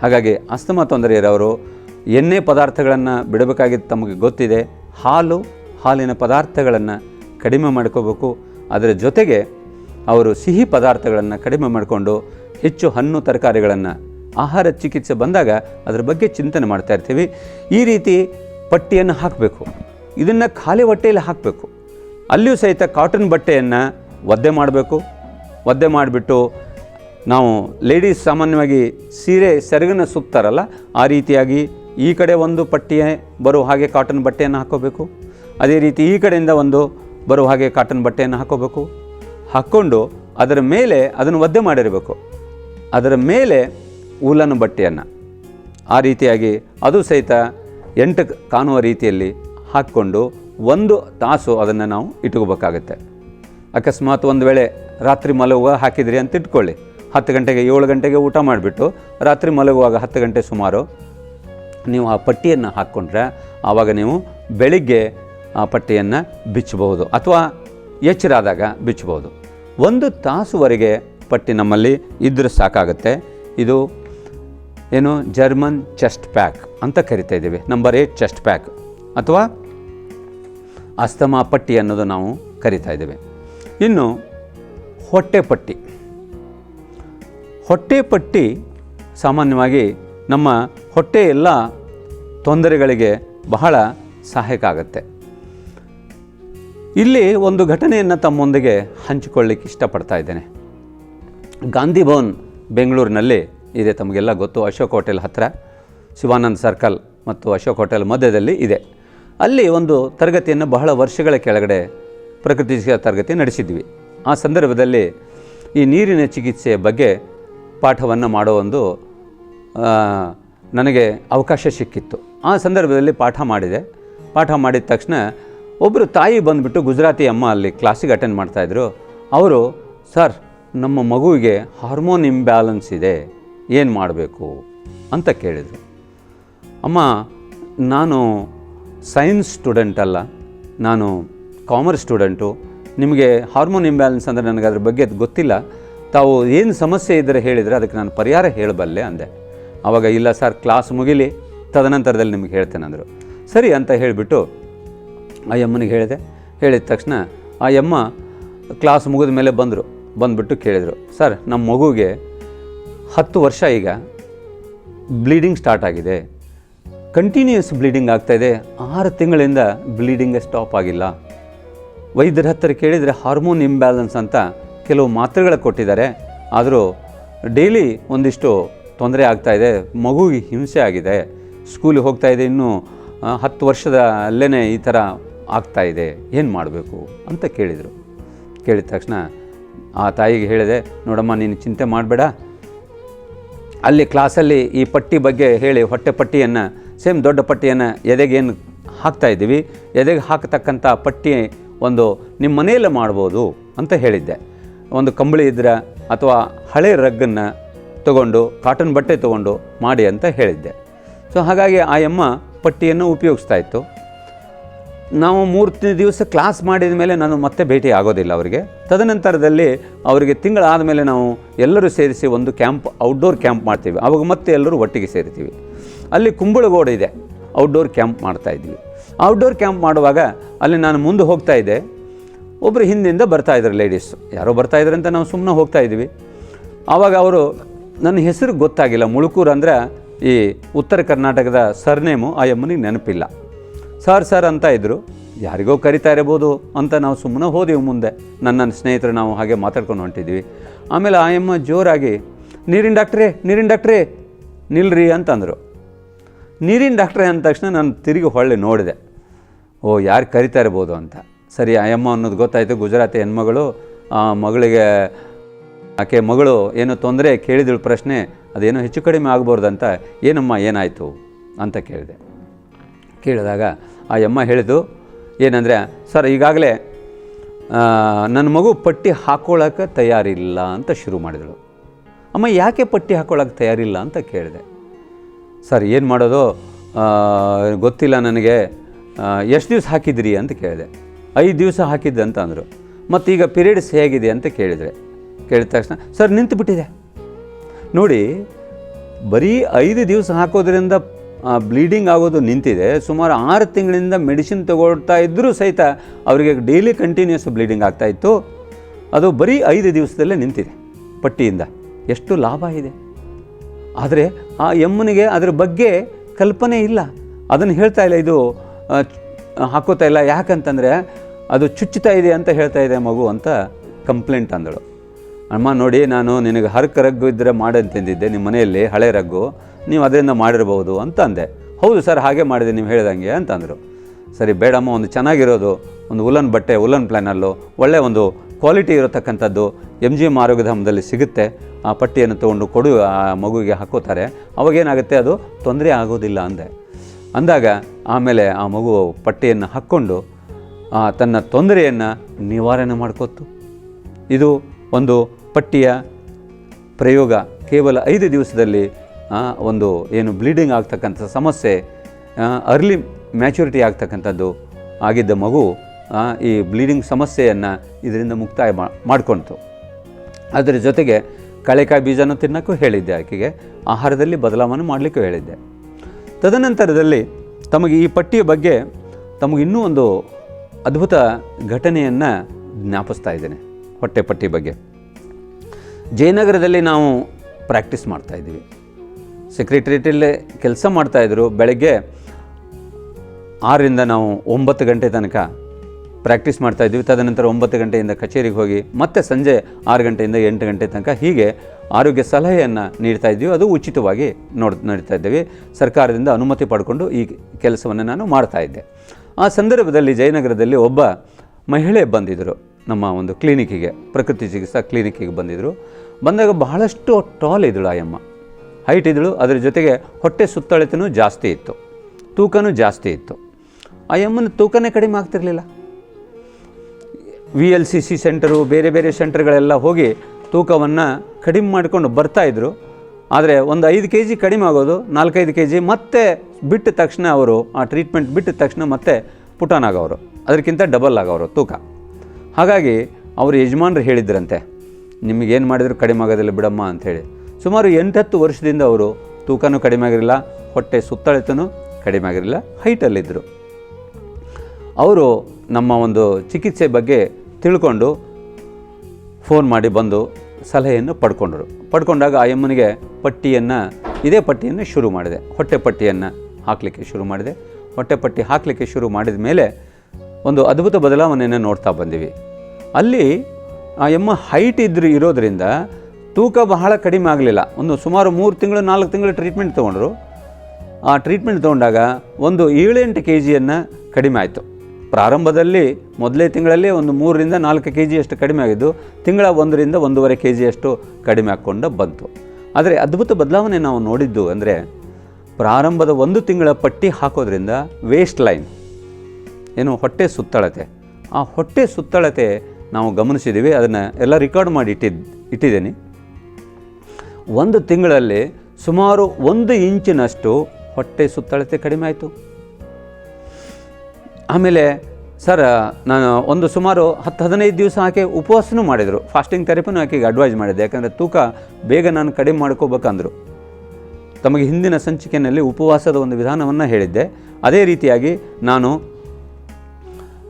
ಹಾಗಾಗಿ ಅಸ್ತಮಾ ತೊಂದರೆ ಇರೋರು ಎಣ್ಣೆ ಪದಾರ್ಥಗಳನ್ನು ಬಿಡಬೇಕಾಗಿದ್ದು ತಮಗೆ ಗೊತ್ತಿದೆ. ಹಾಲು, ಹಾಲಿನ ಪದಾರ್ಥಗಳನ್ನು ಕಡಿಮೆ ಮಾಡ್ಕೋಬೇಕು. ಅದರ ಜೊತೆಗೆ ಅವರು ಸಿಹಿ ಪದಾರ್ಥಗಳನ್ನು ಕಡಿಮೆ ಮಾಡಿಕೊಂಡು ಹೆಚ್ಚು ಹಣ್ಣು ತರಕಾರಿಗಳನ್ನು ಆಹಾರ ಚಿಕಿತ್ಸೆ ಬಂದಾಗ ಅದರ ಬಗ್ಗೆ ಚಿಂತನೆ ಮಾಡ್ತಾ ಇರ್ತೀವಿ. ಈ ರೀತಿ ಪಟ್ಟಿಯನ್ನು ಹಾಕಬೇಕು. ಇದನ್ನು ಖಾಲಿ ಹೊಟ್ಟೆಯಲ್ಲಿ ಹಾಕಬೇಕು. ಅಲ್ಲಿಯೂ ಸಹಿತ ಕಾಟನ್ ಬಟ್ಟೆಯನ್ನು ಒದ್ದೆ ಮಾಡಬೇಕು. ಒದ್ದೆ ಮಾಡಿಬಿಟ್ಟು ನಾವು ಲೇಡೀಸ್ ಸಾಮಾನ್ಯವಾಗಿ ಸೀರೆ, ಸೆರಗನ್ನು ಸುತ್ತಾರಲ್ಲ, ಆ ರೀತಿಯಾಗಿ ಈ ಕಡೆ ಒಂದು ಪಟ್ಟಿಯ ಬರುವ ಹಾಗೆ ಕಾಟನ್ ಬಟ್ಟೆಯನ್ನು ಹಾಕೋಬೇಕು. ಅದೇ ರೀತಿ ಈ ಕಡೆಯಿಂದ ಒಂದು ಬರುವ ಹಾಗೆ ಕಾಟನ್ ಬಟ್ಟೆಯನ್ನು ಹಾಕೋಬೇಕು. ಹಾಕ್ಕೊಂಡು ಅದರ ಮೇಲೆ ಅದನ್ನು ಒದ್ದೆ ಮಾಡಿರಬೇಕು. ಅದರ ಮೇಲೆ ಊಲನ್ ಬಟ್ಟೆಯನ್ನು. ಆ ರೀತಿಯಾಗಿ ಅದು ಸಹಿತ ಎಂಟು ಕಾಣುವ ರೀತಿಯಲ್ಲಿ ಹಾಕ್ಕೊಂಡು ಒಂದು ತಾಸು ಅದನ್ನು ನಾವು ಇಟ್ಕೋಬೇಕಾಗುತ್ತೆ. ಅಕಸ್ಮಾತ್ ಒಂದು ವೇಳೆ ರಾತ್ರಿ ಮಲಗುವ ಹಾಕಿದ್ರಿ ಅಂತ ಇಟ್ಕೊಳ್ಳಿ. ಹತ್ತು ಗಂಟೆಗೆ, ಏಳು ಗಂಟೆಗೆ ಊಟ ಮಾಡಿಬಿಟ್ಟು ರಾತ್ರಿ ಮಲಗುವಾಗ ಹತ್ತು ಗಂಟೆ ಸುಮಾರು ನೀವು ಆ ಪಟ್ಟಿಯನ್ನು ಹಾಕ್ಕೊಂಡ್ರೆ ಆವಾಗ ನೀವು ಬೆಳಿಗ್ಗೆ ಆ ಪಟ್ಟಿಯನ್ನು ಬಿಚ್ಚಬಹುದು ಅಥವಾ ಎಚ್ಚರಾದಾಗ ಬಿಚ್ಚಬಹುದು. ಒಂದು ತಾಸುವರೆಗೆ ಪಟ್ಟಿ ನಮ್ಮಲ್ಲಿ ಇದ್ದರೆ ಸಾಕಾಗುತ್ತೆ. ಇದು ಏನು? ಜರ್ಮನ್ ಚೆಸ್ಟ್ ಪ್ಯಾಕ್ ಅಂತ ಕರಿತಾ ಇದ್ದೀವಿ. Number eight chest pack. ಅಥವಾ ಅಸ್ತಮಾ ಪಟ್ಟಿ ಅನ್ನೋದು ನಾವು ಕರಿತಾ ಇದ್ದೇವೆ. ಇನ್ನು ಹೊಟ್ಟೆ ಪಟ್ಟಿ ಹೊಟ್ಟೆ ಪಟ್ಟಿ ಸಾಮಾನ್ಯವಾಗಿ ನಮ್ಮ ಹೊಟ್ಟೆ ಎಲ್ಲ ತೊಂದರೆಗಳಿಗೆ ಬಹಳ ಸಹಾಯಕ ಆಗುತ್ತೆ. ಇಲ್ಲಿ ಒಂದು ಘಟನೆಯನ್ನು ತಮ್ಮೊಂದಿಗೆ ಹಂಚಿಕೊಳ್ಳಿಕ್ಕೆ ಇಷ್ಟಪಡ್ತಾ ಇದ್ದೇನೆ. ಗಾಂಧಿ ಭವನ್ ಬೆಂಗಳೂರಿನಲ್ಲಿ ಇದೆ, ತಮಗೆಲ್ಲ ಗೊತ್ತು, ಅಶೋಕ್ ಹೋಟೆಲ್ ಹತ್ತಿರ ಶಿವಾನಂದ್ ಸರ್ಕಲ್ ಮತ್ತು ಅಶೋಕ್ ಹೋಟೆಲ್ ಮಧ್ಯದಲ್ಲಿ ಇದೆ. ಅಲ್ಲಿ ಒಂದು ತರಗತಿಯನ್ನು ಬಹಳ ವರ್ಷಗಳ ಕೆಳಗಡೆ ಪ್ರಕೃತಿ ತರಗತಿ ನಡೆಸಿದ್ವಿ. ಆ ಸಂದರ್ಭದಲ್ಲಿ ಈ ನೀರಿನ ಚಿಕಿತ್ಸೆಯ ಬಗ್ಗೆ ಪಾಠವನ್ನು ಮಾಡೋ ಒಂದು ನನಗೆ ಅವಕಾಶ ಸಿಕ್ಕಿತ್ತು. ಆ ಸಂದರ್ಭದಲ್ಲಿ ಪಾಠ ಮಾಡಿದೆ. ಪಾಠ ಮಾಡಿದ ತಕ್ಷಣ ಒಬ್ಬರು ತಾಯಿ ಬಂದುಬಿಟ್ಟು ಗುಜರಾತಿ ಅಮ್ಮ ಅಲ್ಲಿ ಕ್ಲಾಸಿಗೆ ಅಟೆಂಡ್ ಮಾಡ್ತಾಯಿದ್ರು ಅವರು, ಸರ್, ನಮ್ಮ ಮಗುವಿಗೆ ಹಾರ್ಮೋನ್ ಇಂಬ್ಯಾಲೆನ್ಸ್ ಇದೆ. ಏನು ಮಾಡಬೇಕು? ಅಂತ ಕೇಳಿದರು. ಅಮ್ಮ, ನಾನು ಸೈನ್ಸ್ ಸ್ಟೂಡೆಂಟ್ ಅಲ್ಲ, ನಾನು ಕಾಮರ್ಸ್ ಸ್ಟೂಡೆಂಟು. ನಿಮಗೆ ಹಾರ್ಮೋನ್ ಇಂಬ್ಯಾಲೆನ್ಸ್ ಅಂದರೆ ನನಗೆ ಅದ್ರ ಬಗ್ಗೆ ಗೊತ್ತಿಲ್ಲ. ತಾವು ಏನು ಸಮಸ್ಯೆ ಇದ್ದರೆ ಹೇಳಿದರೆ ಅದಕ್ಕೆ ನಾನು ಪರಿಹಾರ ಹೇಳಬಲ್ಲೆ ಅಂದೆ. ಆವಾಗ ಇಲ್ಲ ಸರ್, ಕ್ಲಾಸ್ ಮುಗಿಲಿ, ತದನಂತರದಲ್ಲಿ ನಿಮಗೆ ಹೇಳ್ತೇನೆ ಅಂದರು. ಸರಿ ಅಂತ ಹೇಳಿಬಿಟ್ಟು ಆ ಯಮ್ಮನಿಗೆ ಹೇಳಿದೆ. ಹೇಳಿದ ತಕ್ಷಣ ಆ ಯಮ್ಮ ಕ್ಲಾಸ್ ಮುಗಿದ ಮೇಲೆ ಬಂದರು. ಬಂದುಬಿಟ್ಟು ಕೇಳಿದರು, ಸರ್, ನಮ್ಮ ಮಗುಗೆ ಹತ್ತು ವರ್ಷ ಈಗ, ಬ್ಲೀಡಿಂಗ್ ಸ್ಟಾರ್ಟ್ ಆಗಿದೆ. ಕಂಟಿನ್ಯೂಸ್ ಬ್ಲೀಡಿಂಗ್ ಆಗ್ತಾ ಇದೆ. ಆರು ತಿಂಗಳಿಂದ ಬ್ಲೀಡಿಂಗ್ ಸ್ಟಾಪ್ ಆಗಿಲ್ಲ. ವೈದ್ಯರ ಹತ್ತಿರ ಕೇಳಿದರೆ ಹಾರ್ಮೋನ್ ಇಂಬ್ಯಾಲೆನ್ಸ್ ಅಂತ ಕೆಲವು ಮಾತ್ರೆಗಳ ಕೊಟ್ಟಿದ್ದಾರೆ. ಆದರೂ ಡೈಲಿ ಒಂದಿಷ್ಟು ತೊಂದರೆ ಆಗ್ತಾ ಇದೆ. ಮಗುವಿಗೆ ಹಿಂಸೆ ಆಗಿದೆ. ಸ್ಕೂಲಿಗೆ ಹೋಗ್ತಾ ಇದೆ. ಇನ್ನೂ ಹತ್ತು ವರ್ಷದ ಅಲ್ಲೇ ಈ ಥರ ಆಗ್ತಾ ಇದೆ. ಏನು ಮಾಡಬೇಕು ಅಂತ ಕೇಳಿದರು. ಕೇಳಿದ ತಕ್ಷಣ ಆ ತಾಯಿಗೆ ಹೇಳಿದೆ, ನೋಡಮ್ಮ, ನೀನು ಚಿಂತೆ ಮಾಡಬೇಡ. ಅಲ್ಲಿ ಕ್ಲಾಸಲ್ಲಿ ಈ ಪಟ್ಟಿ ಬಗ್ಗೆ ಹೇಳಿ, ಹೊಟ್ಟೆ ಪಟ್ಟಿಯನ್ನು ಸೇಮ್ ದೊಡ್ಡ ಪಟ್ಟಿಯನ್ನು ಎದೆಗೆ ಏನು ಹಾಕ್ತಾ ಇದ್ದೀವಿ, ಎದೆಗೆ ಹಾಕತಕ್ಕಂಥ ಪಟ್ಟಿ ಒಂದು ನಿಮ್ಮ ಮನೆಯಲ್ಲೇ ಮಾಡ್ಬೋದು ಅಂತ ಹೇಳಿದ್ದೆ. ಒಂದು ಕಂಬಳಿ ಇದ್ರೆ ಅಥವಾ ಹಳೆ ರಗ್ಗನ್ನು ತಗೊಂಡು ಕಾಟನ್ ಬಟ್ಟೆ ತಗೊಂಡು ಮಾಡಿ ಅಂತ ಹೇಳಿದ್ದೆ. ಸೊ ಹಾಗಾಗಿ ಆ ಅಮ್ಮ ಪಟ್ಟಿಯನ್ನು ಉಪಯೋಗಿಸ್ತಾ ಇತ್ತು. ನಾವು ಮೂರು ದಿವಸ ಕ್ಲಾಸ್ ಮಾಡಿದ ಮೇಲೆ ನಾನು ಮತ್ತೆ ಭೇಟಿ ಆಗೋದಿಲ್ಲ ಅವರಿಗೆ. ತದನಂತರದಲ್ಲಿ ಅವರಿಗೆ ತಿಂಗಳಾದ ಮೇಲೆ ನಾವು ಎಲ್ಲರೂ ಸೇರಿಸಿ ಒಂದು ಕ್ಯಾಂಪ್ ಔಟ್ಡೋರ್ ಕ್ಯಾಂಪ್ ಮಾಡ್ತೀವಿ. ಅವಾಗ ಮತ್ತೆ ಎಲ್ಲರೂ ಒಟ್ಟಿಗೆ ಸೇರ್ತೀವಿ. ಅಲ್ಲಿ ಕುಂಬಳಗೋಡು ಇದೆ. ಔಟ್ಡೋರ್ ಕ್ಯಾಂಪ್ ಮಾಡ್ತಾ ಇದ್ವಿ. ಔಟ್ಡೋರ್ ಕ್ಯಾಂಪ್ ಮಾಡುವಾಗ ಅಲ್ಲಿ ನಾನು ಮುಂದೆ ಹೋಗ್ತಾ ಇದ್ದೆ. ಒಬ್ಬರು ಹಿಂದಿಂದ ಬರ್ತಾ ಇದ್ದಾರೆ ಲೇಡೀಸ್ ಯಾರೋ ಬರ್ತಾ ಇದ್ದಾರೆ ಅಂತ ನಾವು ಸುಮ್ಮನೆ ಹೋಗ್ತಾ ಇದ್ವಿ. ಆವಾಗ ಅವರು ನನ್ನ ಹೆಸರು ಗೊತ್ತಾಗಿಲ್ಲ. ಮುಳುಕೂರು ಅಂದರೆ ಈ ಉತ್ತರ ಕರ್ನಾಟಕದ ಸರ್ನೇಮು ಆ ಯಮ್ಮನಿಗೆ ನೆನಪಿಲ್ಲ. ಸರ್ ಸರ್ ಅಂತ ಇದ್ದರು ಯಾರಿಗೋ ಕರಿತಾ ಇರಬಹುದು ಅಂತ ನಾವು ಸುಮ್ಮನೆ ಹೋದೆವು ಮುಂದೆ. ನನ್ನ ಸ್ನೇಹಿತರು ನಾವು ಹಾಗೆ ಮಾತಾಡ್ಕೊಂಡು ಹೊಂಟಿದ್ವಿ. ಆಮೇಲೆ ಆ ಯಮ್ಮ ಜೋರಾಗಿ, ನೀರಿನ ಡಾಕ್ಟ್ರೇ ನೀರಿನ ಡಾಕ್ಟ್ರೇ ನಿಲ್ರಿ ಅಂತಂದರು. ನೀರಿನ ಡಾಕ್ಟ್ರೆ ಅಂದ ತಕ್ಷಣ ನಾನು ತಿರುಗಿ ಹೊಳ್ಳಿ ನೋಡಿದೆ. ಓ, ಯಾರು ಕರಿತಾ ಇರ್ಬೋದು ಅಂತ. ಸರಿ ಅಮ್ಮ ಅನ್ನೋದು ಗೊತ್ತಾಯಿತು. ಗುಜರಾತಿ ಹೆಣ್ಮಗಳು, ಆ ಮಗಳಿಗೆ, ಆಕೆ ಮಗಳು ಏನೋ ತೊಂದರೆ ಕೇಳಿದಳು ಪ್ರಶ್ನೆ, ಅದೇನೋ ಹೆಚ್ಚು ಕಡಿಮೆ ಆಗ್ಬಾರ್ದಂತ, ಏನಮ್ಮ ಏನಾಯಿತು ಅಂತ ಕೇಳಿದೆ. ಕೇಳಿದಾಗ ಆ ಅಮ್ಮ ಹೇಳಿದ್ದು, ಏನಂದರೆ, ಸರ್, ಈಗಾಗಲೇ ನನ್ನ ಮಗು ಪಟ್ಟಿ ಹಾಕ್ಕೊಳ್ಳೋಕೆ ತಯಾರಿಲ್ಲ ಅಂತ ಶುರು ಮಾಡಿದಳು. ಅಮ್ಮ, ಯಾಕೆ ಪಟ್ಟಿ ಹಾಕ್ಕೊಳ್ಳೋಕೆ ತಯಾರಿಲ್ಲ ಅಂತ ಕೇಳಿದೆ. ಸರ್, ಏನು ಮಾಡೋದು? ಗೊತ್ತಿಲ್ಲ ನನಗೆ. ಎಷ್ಟು ದಿವಸ ಹಾಕಿದ್ರಿ ಅಂತ ಕೇಳಿದೆ. ಐದು ದಿವಸ ಹಾಕಿದ್ದೆ ಅಂತ ಅಂದರು. ಮತ್ತು ಈಗ ಪೀರಿಯಡ್ಸ್ ಹೇಗಿದೆ ಅಂತ ಕೇಳಿದರೆ, ಕೇಳಿದ ತಕ್ಷಣ, ಸರ್ ನಿಂತು ಬಿಟ್ಟಿದೆ ನೋಡಿ, ಬರೀ ಐದು ದಿವಸ ಹಾಕೋದ್ರಿಂದ ಬ್ಲೀಡಿಂಗ್ ಆಗೋದು ನಿಂತಿದೆ. ಸುಮಾರು ಆರು ತಿಂಗಳಿಂದ ಮೆಡಿಸಿನ್ ತಗೊಳ್ತಾ ಇದ್ದರೂ ಸಹಿತ ಅವರಿಗೆ ಡೈಲಿ ಕಂಟಿನ್ಯೂಸ್ ಬ್ಲೀಡಿಂಗ್ ಆಗ್ತಾ ಇತ್ತು. ಅದು ಬರೀ ಐದು ದಿವಸದಲ್ಲೇ ನಿಂತಿದೆ, ಪಟ್ಟಿಯಿಂದ. ಎಷ್ಟು ಲಾಭ ಇದೆ. ಆದರೆ ಆ ಯಮ್ಮನಿಗೆ ಅದರ ಬಗ್ಗೆ ಕಲ್ಪನೆ ಇಲ್ಲ. ಅದನ್ನು ಹೇಳ್ತಾ ಇಲ್ಲ, ಇದು ಹಾಕೋತಾ ಇಲ್ಲ. ಯಾಕಂತಂದರೆ ಅದು ಚುಚ್ಚುತ್ತಾ ಇದೆ ಅಂತ ಹೇಳ್ತಾ ಇದೆ ಮಗು ಅಂತ ಕಂಪ್ಲೇಂಟ್ ಅಂದಳು. ಅಮ್ಮ, ನೋಡಿ, ನಾನು ನಿನಗೆ ಹರಕ ರಗ್ಗು ಇದ್ದರೆ ಮಾಡಂತಿದ್ದೆ ನಿಮ್ಮ ಮನೆಯಲ್ಲಿ ಹಳೆ ರಗ್ಗು. ನೀವು ಅದರಿಂದ ಮಾಡಿರ್ಬೋದು ಅಂತ ಅಂದೆ. ಹೌದು ಸರ್, ಹಾಗೆ ಮಾಡಿದೆ. ನೀವು ಹೇಳ್ದಂಗೆ ಅಂತಂದರು ಸರಿ, ಬೇಡಮ್ಮ, ಒಂದು ಚೆನ್ನಾಗಿರೋದು. ಒಂದು ಉಲನ್ ಬಟ್ಟೆ, ಉಲನ್ ಪ್ಲ್ಯಾನಲ್ಲು ಒಳ್ಳೆಯ ಒಂದು ಕ್ವಾಲಿಟಿ ಇರತಕ್ಕಂಥದ್ದು ಎಂ ಜಿ ಎಂ ಆರೋಗ್ಯಧಾಮದಲ್ಲಿ ಸಿಗುತ್ತೆ. ಆ ಪಟ್ಟಿಯನ್ನು ತೊಗೊಂಡು ಕೊಡು, ಆ ಮಗುವಿಗೆ ಹಾಕೋತಾರೆ. ಅವಾಗೇನಾಗುತ್ತೆ ಅದು ತೊಂದರೆ ಆಗೋದಿಲ್ಲ ಅಂದೆ. ಅಂದಾಗ ಆಮೇಲೆ ಆ ಮಗು ಪಟ್ಟಿಯನ್ನು ಹಾಕ್ಕೊಂಡು ತನ್ನ ತೊಂದರೆಯನ್ನು ನಿವಾರಣೆ ಮಾಡ್ಕೊತು ಇದು ಒಂದು ಪಟ್ಟಿಯ ಪ್ರಯೋಗ. ಕೇವಲ ಐದು ದಿವಸದಲ್ಲಿ ಒಂದು ಏನು ಬ್ಲೀಡಿಂಗ್ ಆಗ್ತಕ್ಕಂಥ ಸಮಸ್ಯೆ ಅರ್ಲಿ ಮ್ಯಾಚುರಿಟಿ ಆಗ್ತಕ್ಕಂಥದ್ದು ಆಗಿದ್ದ ಮಗು ಈ ಬ್ಲೀಡಿಂಗ್ ಸಮಸ್ಯೆಯನ್ನು ಇದರಿಂದ ಮುಕ್ತಾಯ ಮಾ ಮಾಡ್ಕೊಳ್ತು ಅದರ ಜೊತೆಗೆ ಕಳೆಕಾಯಿ ಬೀಜನೂ ತಿನ್ನೋಕ್ಕೂ ಹೇಳಿದ್ದೆ ಆಕೆಗೆ. ಆಹಾರದಲ್ಲಿ ಬದಲಾವಣೆ ಮಾಡಲಿಕ್ಕೂ ಹೇಳಿದ್ದೆ. ತದನಂತರದಲ್ಲಿ ತಮಗೆ ಈ ಪಟ್ಟಿಯ ಬಗ್ಗೆ ತಮಗೆ ಇನ್ನೂ ಒಂದು ಅದ್ಭುತ ಘಟನೆಯನ್ನು ಜ್ಞಾಪಿಸ್ತಾ ಇದ್ದೇನೆ, ಹೊಟ್ಟೆ ಪಟ್ಟಿ ಬಗ್ಗೆ. ಜಯನಗರದಲ್ಲಿ ನಾವು ಪ್ರಾಕ್ಟೀಸ್ ಮಾಡ್ತಾಯಿದ್ದೀವಿ ಸೆಕ್ರೆಟರಿಯೇಟಲ್ಲೇ ಕೆಲಸ ಮಾಡ್ತಾಯಿದ್ರು ಬೆಳಗ್ಗೆ ಆರರಿಂದ ನಾವು ಒಂಬತ್ತು ಗಂಟೆ ತನಕ ಪ್ರಾಕ್ಟೀಸ್ ಮಾಡ್ತಾಯಿದ್ವಿ ತದನಂತರ ಒಂಬತ್ತು ಗಂಟೆಯಿಂದ ಕಚೇರಿಗೆ ಹೋಗಿ ಮತ್ತೆ ಸಂಜೆ ಆರು ಗಂಟೆಯಿಂದ ಎಂಟು ಗಂಟೆ ತನಕ ಹೀಗೆ ಆರೋಗ್ಯ ಸಲಹೆಯನ್ನು ನೀಡ್ತಾ ಇದ್ವಿ ಅದು ಉಚಿತವಾಗಿ ನೋಡ್ ನಡೀತಾ ಇದ್ದೀವಿ. ಸರ್ಕಾರದಿಂದ ಅನುಮತಿ ಪಡ್ಕೊಂಡು ಈ ಕೆಲಸವನ್ನು ನಾನು ಮಾಡ್ತಾ ಇದ್ದೆ. ಆ ಸಂದರ್ಭದಲ್ಲಿ ಜಯನಗರದಲ್ಲಿ ಒಬ್ಬ ಮಹಿಳೆ ಬಂದಿದ್ದರು. ನಮ್ಮ ಒಂದು ಕ್ಲಿನಿಕ್ಕಿಗೆ, ಪ್ರಕೃತಿ ಚಿಕಿತ್ಸಾ ಕ್ಲಿನಿಕ್ಕಿಗೆ ಬಂದಿದ್ದರು. ಬಂದಾಗ ಬಹಳಷ್ಟು ಟಾಲ್ ಇದ್ದಳು ಆ ಅಮ್ಮ ಹೈಟ್ ಇದ್ದಳು, ಅದರ ಜೊತೆಗೆ ಹೊಟ್ಟೆ ಸುತ್ತಳತೆಯೂ ಜಾಸ್ತಿ ಇತ್ತು. ತೂಕನೂ ಜಾಸ್ತಿ ಇತ್ತು. ಆ ಅಮ್ಮನ ತೂಕನೇ ಕಡಿಮೆ ಆಗ್ತಿರಲಿಲ್ಲ. V L C C centre ಬೇರೆ ಬೇರೆ ಸೆಂಟರ್ಗಳೆಲ್ಲ ಹೋಗಿ ತೂಕವನ್ನು ಕಡಿಮೆ ಮಾಡಿಕೊಂಡು ಬರ್ತಾಯಿದ್ರು ಆದರೆ ಒಂದು ಐದು ಕೆ ಜಿ ಕಡಿಮೆ ಆಗೋದು, ನಾಲ್ಕೈದು ಕೆ ಜಿ ಮತ್ತೆ ಬಿಟ್ಟ ತಕ್ಷಣ ಅವರು, ಆ ಟ್ರೀಟ್ಮೆಂಟ್ ಬಿಟ್ಟ ತಕ್ಷಣ ಮತ್ತೆ ಪುಟಾನ್ ಆಗೋರು ಅದಕ್ಕಿಂತ ಡಬಲ್ ಆಗೋರು ತೂಕ. ಹಾಗಾಗಿ ಅವರು ಯಜಮಾನ್ರು ಹೇಳಿದ್ರಂತೆ, ನಿಮಗೇನು ಮಾಡಿದ್ರು ಕಡಿಮೆ ಆಗೋದಿಲ್ಲ ಬಿಡಮ್ಮ ಅಂಥೇಳಿ. ಸುಮಾರು ಎಂಟತ್ತು ವರ್ಷದಿಂದ ಅವರು ತೂಕನೂ ಕಡಿಮೆ ಆಗಿರಲಿಲ್ಲ, ಹೊಟ್ಟೆ ಸುತ್ತಳತೆನೂ ಕಡಿಮೆ ಆಗಿರಲಿಲ್ಲ ಹೈಟಲ್ಲಿದ್ದರು ಅವರು ನಮ್ಮ ಒಂದು ಚಿಕಿತ್ಸೆ ಬಗ್ಗೆ ತಿಳ್ಕೊಂಡು ಫೋನ್ ಮಾಡಿ ಬಂದು ಸಲಹೆಯನ್ನು ಪಡ್ಕೊಂಡರು. ಪಡ್ಕೊಂಡಾಗ ಆ ಯಮ್ಮನಿಗೆ ಪಟ್ಟಿಯನ್ನು, ಇದೇ ಪಟ್ಟಿಯನ್ನು ಶುರು ಮಾಡಿದೆ. ಹೊಟ್ಟೆ ಪಟ್ಟಿಯನ್ನು ಹಾಕಲಿಕ್ಕೆ ಶುರು ಮಾಡಿದೆ. ಹೊಟ್ಟೆ ಪಟ್ಟಿ ಹಾಕಲಿಕ್ಕೆ ಶುರು ಮಾಡಿದ ಮೇಲೆ ಒಂದು ಅದ್ಭುತ ಬದಲಾವಣೆಯನ್ನು ನೋಡ್ತಾ ಬಂದೀವಿ. ಅಲ್ಲಿ ಆ ಯಮ್ಮ ಹೈಟ್ ಇದ್ರೂ ಇರೋದರಿಂದ ತೂಕ ಬಹಳ ಕಡಿಮೆ ಆಗಲಿಲ್ಲ. ಒಂದು ಸುಮಾರು ಮೂರು ತಿಂಗಳು, ನಾಲ್ಕು ತಿಂಗಳು ಟ್ರೀಟ್ಮೆಂಟ್ ತೊಗೊಂಡ್ರು. ಆ ಟ್ರೀಟ್ಮೆಂಟ್ ತೊಗೊಂಡಾಗ ಒಂದು ಏಳೆಂಟು ಕೆ ಜಿಯನ್ನು ಕಡಿಮೆ ಆಯಿತು. ಪ್ರಾರಂಭದಲ್ಲಿ ಮೊದಲೇ ತಿಂಗಳಲ್ಲಿ ಒಂದು ಮೂರರಿಂದ ನಾಲ್ಕು ಕೆ ಜಿಯಷ್ಟು ಕಡಿಮೆ ಆಗಿದ್ದು, ತಿಂಗಳ ಒಂದರಿಂದ ಒಂದೂವರೆ ಕೆ ಜಿಯಷ್ಟು ಕಡಿಮೆ ಹಾಕ್ಕೊಂಡು ಬಂತು. ಆದರೆ ಅದ್ಭುತ ಬದಲಾವಣೆ ನಾವು ನೋಡಿದ್ದು ಅಂದರೆ, ಪ್ರಾರಂಭದ ಒಂದು ತಿಂಗಳ ಪಟ್ಟಿ ಹಾಕೋದ್ರಿಂದ ವೇಸ್ಟ್ ಲೈನ್ ಏನು ಹೊಟ್ಟೆ ಸುತ್ತಳತೆ, ಆ ಹೊಟ್ಟೆ ಸುತ್ತಳತೆ ನಾವು ಗಮನಿಸಿದ್ದೀವಿ ಅದನ್ನು ಎಲ್ಲ ರೆಕಾರ್ಡ್ ಮಾಡಿ ಇಟ್ಟಿದ್ದು ಇಟ್ಟಿದ್ದೀನಿ. ಒಂದು ತಿಂಗಳಲ್ಲಿ ಸುಮಾರು ಒಂದು ಇಂಚಿನಷ್ಟು ಹೊಟ್ಟೆ ಸುತ್ತಳತೆ ಕಡಿಮೆ ಆಯಿತು. ಆಮೇಲೆ, ಸರ್, ನಾನು ಒಂದು ಸುಮಾರು ಹತ್ತು, ಹದಿನೈದು ದಿವಸ ಆಕೆ ಉಪವಾಸನೂ ಮಾಡಿದರು. ಫಾಸ್ಟಿಂಗ್ ಥೆರಪಿನೂ ಆಕೆಗೆ ಅಡ್ವೈಸ್ ಮಾಡಿದೆ. ಯಾಕಂದರೆ ತೂಕ ಬೇಗ ನಾನು ಕಡಿಮೆ ಮಾಡ್ಕೋಬೇಕಂದ್ರು. ತಮಗೆ ಹಿಂದಿನ ಸಂಚಿಕೆಯಲ್ಲಿ ಉಪವಾಸದ ಒಂದು ವಿಧಾನವನ್ನು ಹೇಳಿದ್ದೆ. ಅದೇ ರೀತಿಯಾಗಿ ನಾನು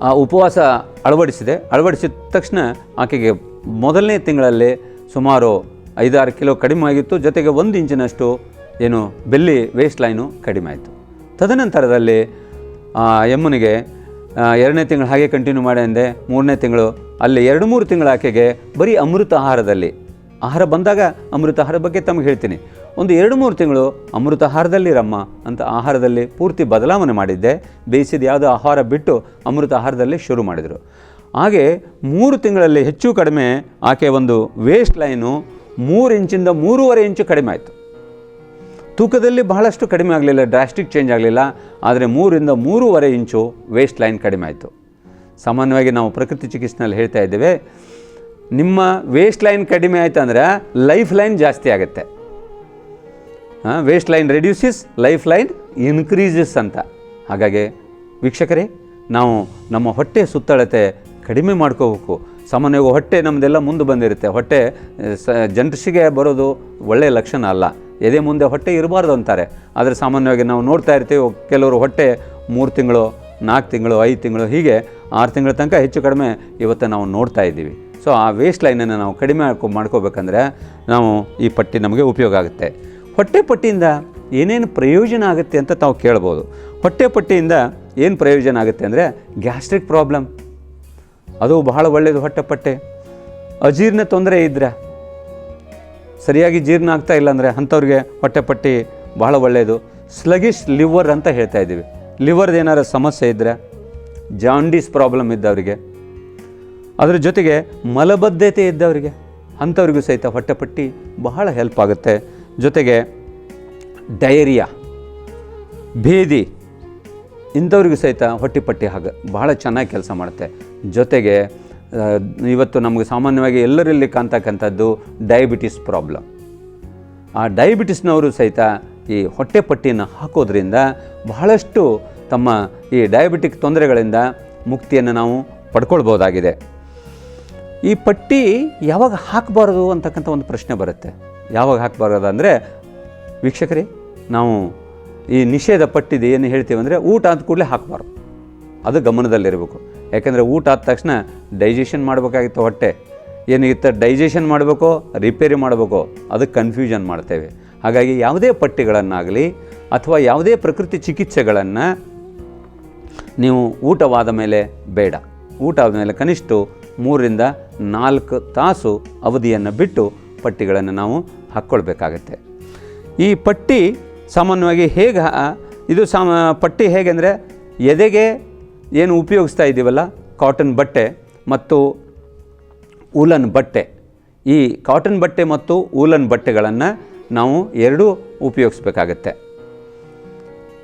ಆ ಉಪವಾಸ ಅಳವಡಿಸಿದೆ. ಅಳವಡಿಸಿದ ತಕ್ಷಣ ಆಕೆಗೆ ಮೊದಲನೇ ತಿಂಗಳಲ್ಲಿ ಸುಮಾರು ಐದಾರು ಕಿಲೋ ಕಡಿಮೆ ಆಗಿತ್ತು. ಜೊತೆಗೆ ಒಂದು ಇಂಚಿನಷ್ಟು ಏನು ಬೆಲ್ಲಿ ವೇಸ್ಟ್ ಲೈನು ಕಡಿಮೆ ಆಯಿತು. ತದನಂತರದಲ್ಲಿ ಆ ಎಮ್ಮನಿಗೆ ಎರಡನೇ ತಿಂಗಳು ಹಾಗೆ ಕಂಟಿನ್ಯೂ ಮಾಡಿ ಅಂದೆ ಮೂರನೇ ತಿಂಗಳು, ಅಲ್ಲಿ ಎರಡು ಮೂರು ತಿಂಗಳ ಆಕೆಗೆ ಬರೀ ಅಮೃತ ಆಹಾರದಲ್ಲಿ. ಆಹಾರ ಬಂದಾಗ ಅಮೃತ ಆಹಾರ ಬಗ್ಗೆ ತಮಗೆ ಹೇಳ್ತೀನಿ. ಒಂದು ಎರಡು ಮೂರು ತಿಂಗಳು ಅಮೃತ ಆಹಾರದಲ್ಲಿರಮ್ಮ ಅಂತ ಆಹಾರದಲ್ಲಿ ಪೂರ್ತಿ ಬದಲಾವಣೆ ಮಾಡಿದ್ದೆ. ಬೇಯಿಸಿದ ಯಾವುದೋ ಆಹಾರ ಬಿಟ್ಟು ಅಮೃತ ಆಹಾರದಲ್ಲಿ ಶುರು ಮಾಡಿದರು. ಹಾಗೆ ಮೂರು ತಿಂಗಳಲ್ಲಿ ಹೆಚ್ಚು ಕಡಿಮೆ ಆಕೆ ಒಂದು ವೇಸ್ಟ್ ಲೈನು ಮೂರು ಇಂಚಿಂದ ಮೂರುವರೆ ಇಂಚು ಕಡಿಮೆ ಆಯಿತು. ತೂಕದಲ್ಲಿ ಬಹಳಷ್ಟು ಕಡಿಮೆ ಆಗಲಿಲ್ಲ ಡ್ರಾಸ್ಟಿಕ್ ಚೇಂಜ್ ಆಗಲಿಲ್ಲ, ಆದರೆ ಮೂರಿಂದ ಮೂರುವರೆ ಇಂಚು ವೇಸ್ಟ್ ಲೈನ್ ಕಡಿಮೆ ಆಯಿತು. ಸಾಮಾನ್ಯವಾಗಿ ನಾವು ಪ್ರಕೃತಿ ಚಿಕಿತ್ಸೆಯಲ್ಲಿ ಹೇಳ್ತಾ ಇದ್ದೇವೆ, ನಿಮ್ಮ ವೇಸ್ಟ್ ಲೈನ್ ಕಡಿಮೆ ಆಯಿತು ಅಂದರೆ ಲೈಫ್ ಲೈನ್ ಜಾಸ್ತಿ ಆಗುತ್ತೆ. Waist line reduces life line increases ಅಂತ. ಹಾಗಾಗಿ ವೀಕ್ಷಕರೇ, ನಾವು ನಮ್ಮ ಹೊಟ್ಟೆ ಸುತ್ತಳತೆ ಕಡಿಮೆ ಮಾಡ್ಕೋಬೇಕು. ಸಾಮಾನ್ಯವಾಗಿ ಹೊಟ್ಟೆ ನಮ್ಮದೆಲ್ಲ ಮುಂದೆ ಬಂದಿರುತ್ತೆ. ಹೊಟ್ಟೆ ಸ, ಜನರಿಗೆ ಬರೋದು ಒಳ್ಳೆಯ ಲಕ್ಷಣ ಅಲ್ಲ. ಎದೆ ಮುಂದೆ ಹೊಟ್ಟೆ ಇರಬಾರ್ದು ಅಂತಾರೆ. ಆದರೆ ಸಾಮಾನ್ಯವಾಗಿ ನಾವು ನೋಡ್ತಾ ಇರ್ತೀವಿ ಕೆಲವರು ಹೊಟ್ಟೆ ಮೂರು ತಿಂಗಳು, ನಾಲ್ಕು ತಿಂಗಳು, ಐದು ತಿಂಗಳು, ಹೀಗೆ ಆರು ತಿಂಗಳ ತನಕ ಹೆಚ್ಚು ಕಡಿಮೆ ಇವತ್ತು ನಾವು ನೋಡ್ತಾ ಇದ್ದೀವಿ. ಸೊ ಆ ವೇಸ್ಟ್ ಲೈನನ್ನು ನಾವು ಕಡಿಮೆ ಮಾಡ್ಕೊ ಮಾಡ್ಕೋಬೇಕಂದ್ರೆ ನಾವು ಈ ಪಟ್ಟಿ ನಮಗೆ ಉಪಯೋಗ ಆಗುತ್ತೆ. ಹೊಟ್ಟೆ ಪಟ್ಟಿಯಿಂದ ಏನೇನು ಪ್ರಯೋಜನ ಆಗುತ್ತೆ ಅಂತ ತಾವು ಕೇಳ್ಬೋದು. ಹೊಟ್ಟೆ ಪಟ್ಟಿಯಿಂದ ಏನು ಪ್ರಯೋಜನ ಆಗುತ್ತೆ ಅಂದರೆ ಗ್ಯಾಸ್ಟ್ರಿಕ್ ಪ್ರಾಬ್ಲಮ್. ಅದು ಬಹಳ ಒಳ್ಳೆಯದು ಹೊಟ್ಟೆ ಪಟ್ಟೆ. ಅಜೀರ್ಣ ತೊಂದರೆ ಇದ್ದರೆ ಸರಿಯಾಗಿ ಜೀರ್ಣ ಆಗ್ತಾ ಇಲ್ಲ ಅಂದರೆ ಅಂಥವ್ರಿಗೆ ಹೊಟ್ಟೆಪಟ್ಟಿ ಬಹಳ ಒಳ್ಳೆಯದು ಸ್ಲಗಿಶ್ ಲಿವರ್ ಅಂತ ಹೇಳ್ತಾ ಇದ್ದೀವಿ. ಲಿವರ್ದು ಏನಾರು ಸಮಸ್ಯೆ ಇದ್ದರೆ ಜಾಂಡೀಸ್ ಪ್ರಾಬ್ಲಮ್ ಇದ್ದವರಿಗೆ ಅದರ ಜೊತೆಗೆ ಮಲಬದ್ಧತೆ ಇದ್ದವರಿಗೆ ಅಂಥವ್ರಿಗೂ ಸಹಿತ ಹೊಟ್ಟೆಪಟ್ಟಿ ಬಹಳ ಹೆಲ್ಪ್ ಆಗುತ್ತೆ. ಜೊತೆಗೆ ಡಯರಿಯಾ ಭೇದಿ, ಇಂಥವ್ರಿಗೂ ಸಹಿತ ಹೊಟ್ಟೆಪಟ್ಟಿ ಹಾಗೆ ಬಹಳ ಚೆನ್ನಾಗಿ ಕೆಲಸ ಮಾಡುತ್ತೆ. ಜೊತೆಗೆ ಇವತ್ತು ನಮಗೆ ಸಾಮಾನ್ಯವಾಗಿ ಎಲ್ಲರಲ್ಲಿ ಕಾಣ್ತಕ್ಕಂಥದ್ದು ಡಯಾಬಿಟಿಸ್ ಪ್ರಾಬ್ಲಮ್ ಆ ಡಯಾಬಿಟಿಸ್ನವರು ಸಹಿತ ಈ ಹೊಟ್ಟೆ ಪಟ್ಟಿಯನ್ನು ಹಾಕೋದ್ರಿಂದ ಬಹಳಷ್ಟು ತಮ್ಮ ಈ ಡಯಾಬಿಟಿಕ್ ತೊಂದರೆಗಳಿಂದ ಮುಕ್ತಿಯನ್ನು ನಾವು ಪಡ್ಕೊಳ್ಬೋದಾಗಿದೆ. ಈ ಪಟ್ಟಿ ಯಾವಾಗ ಹಾಕಬಾರ್ದು ಅಂತಕ್ಕಂಥ ಒಂದು ಪ್ರಶ್ನೆ ಬರುತ್ತೆ. ಯಾವಾಗ ಹಾಕಬಾರದು ಅಂದರೆ, ವೀಕ್ಷಕರೇ, ನಾವು ಈ ನಿಷೇಧ ಪಟ್ಟಿದೆ ಏನು ಹೇಳ್ತೀವಿ ಅಂದರೆ ಊಟ ಅಂತ ಕೂಡಲೇ ಹಾಕಬಾರ್ದು. ಅದು ಗಮನದಲ್ಲಿರಬೇಕು. ಯಾಕೆಂದರೆ ಊಟ ಆದ ತಕ್ಷಣ ಡೈಜೆಷನ್ ಮಾಡಬೇಕಾಗಿತ್ತು ಹೊಟ್ಟೆ. ಏನಿತ್ತು ಡೈಜೆಷನ್ ಮಾಡಬೇಕೋ ರಿಪೇರಿ ಮಾಡಬೇಕೋ ಅದಕ್ಕೆ ಕನ್ಫ್ಯೂಷನ್ ಮಾಡ್ತೇವೆ. ಹಾಗಾಗಿ ಯಾವುದೇ ಪಟ್ಟಿಗಳನ್ನಾಗಲಿ ಅಥವಾ ಯಾವುದೇ ಪ್ರಕೃತಿ ಚಿಕಿತ್ಸೆಗಳನ್ನು ನೀವು ಊಟವಾದ ಮೇಲೆ ಬೇಡ. ಊಟ ಆದಮೇಲೆ ಕನಿಷ್ಠ ಮೂರರಿಂದ ನಾಲ್ಕು ತಾಸು ಅವಧಿಯನ್ನು ಬಿಟ್ಟು ಪಟ್ಟಿಗಳನ್ನು ನಾವು ಹಾಕ್ಕೊಳ್ಬೇಕಾಗತ್ತೆ. ಈ ಪಟ್ಟಿ ಸಾಮಾನ್ಯವಾಗಿ ಹೇಗೆ, ಇದು ಸಾಮ, ಪಟ್ಟಿ ಹೇಗೆಂದರೆ ಎದೆಗೆ ಏನು ಉಪಯೋಗಿಸ್ತಾ ಇದ್ದೀವಲ್ಲ? ಕಾಟನ್ ಬಟ್ಟೆ ಮತ್ತು ಊಲನ್ ಬಟ್ಟೆ. ಈ ಕಾಟನ್ ಬಟ್ಟೆ ಮತ್ತು ಊಲನ್ ಬಟ್ಟೆಗಳನ್ನು ನಾವು ಎರಡೂ ಉಪಯೋಗಿಸ್ಬೇಕಾಗತ್ತೆ.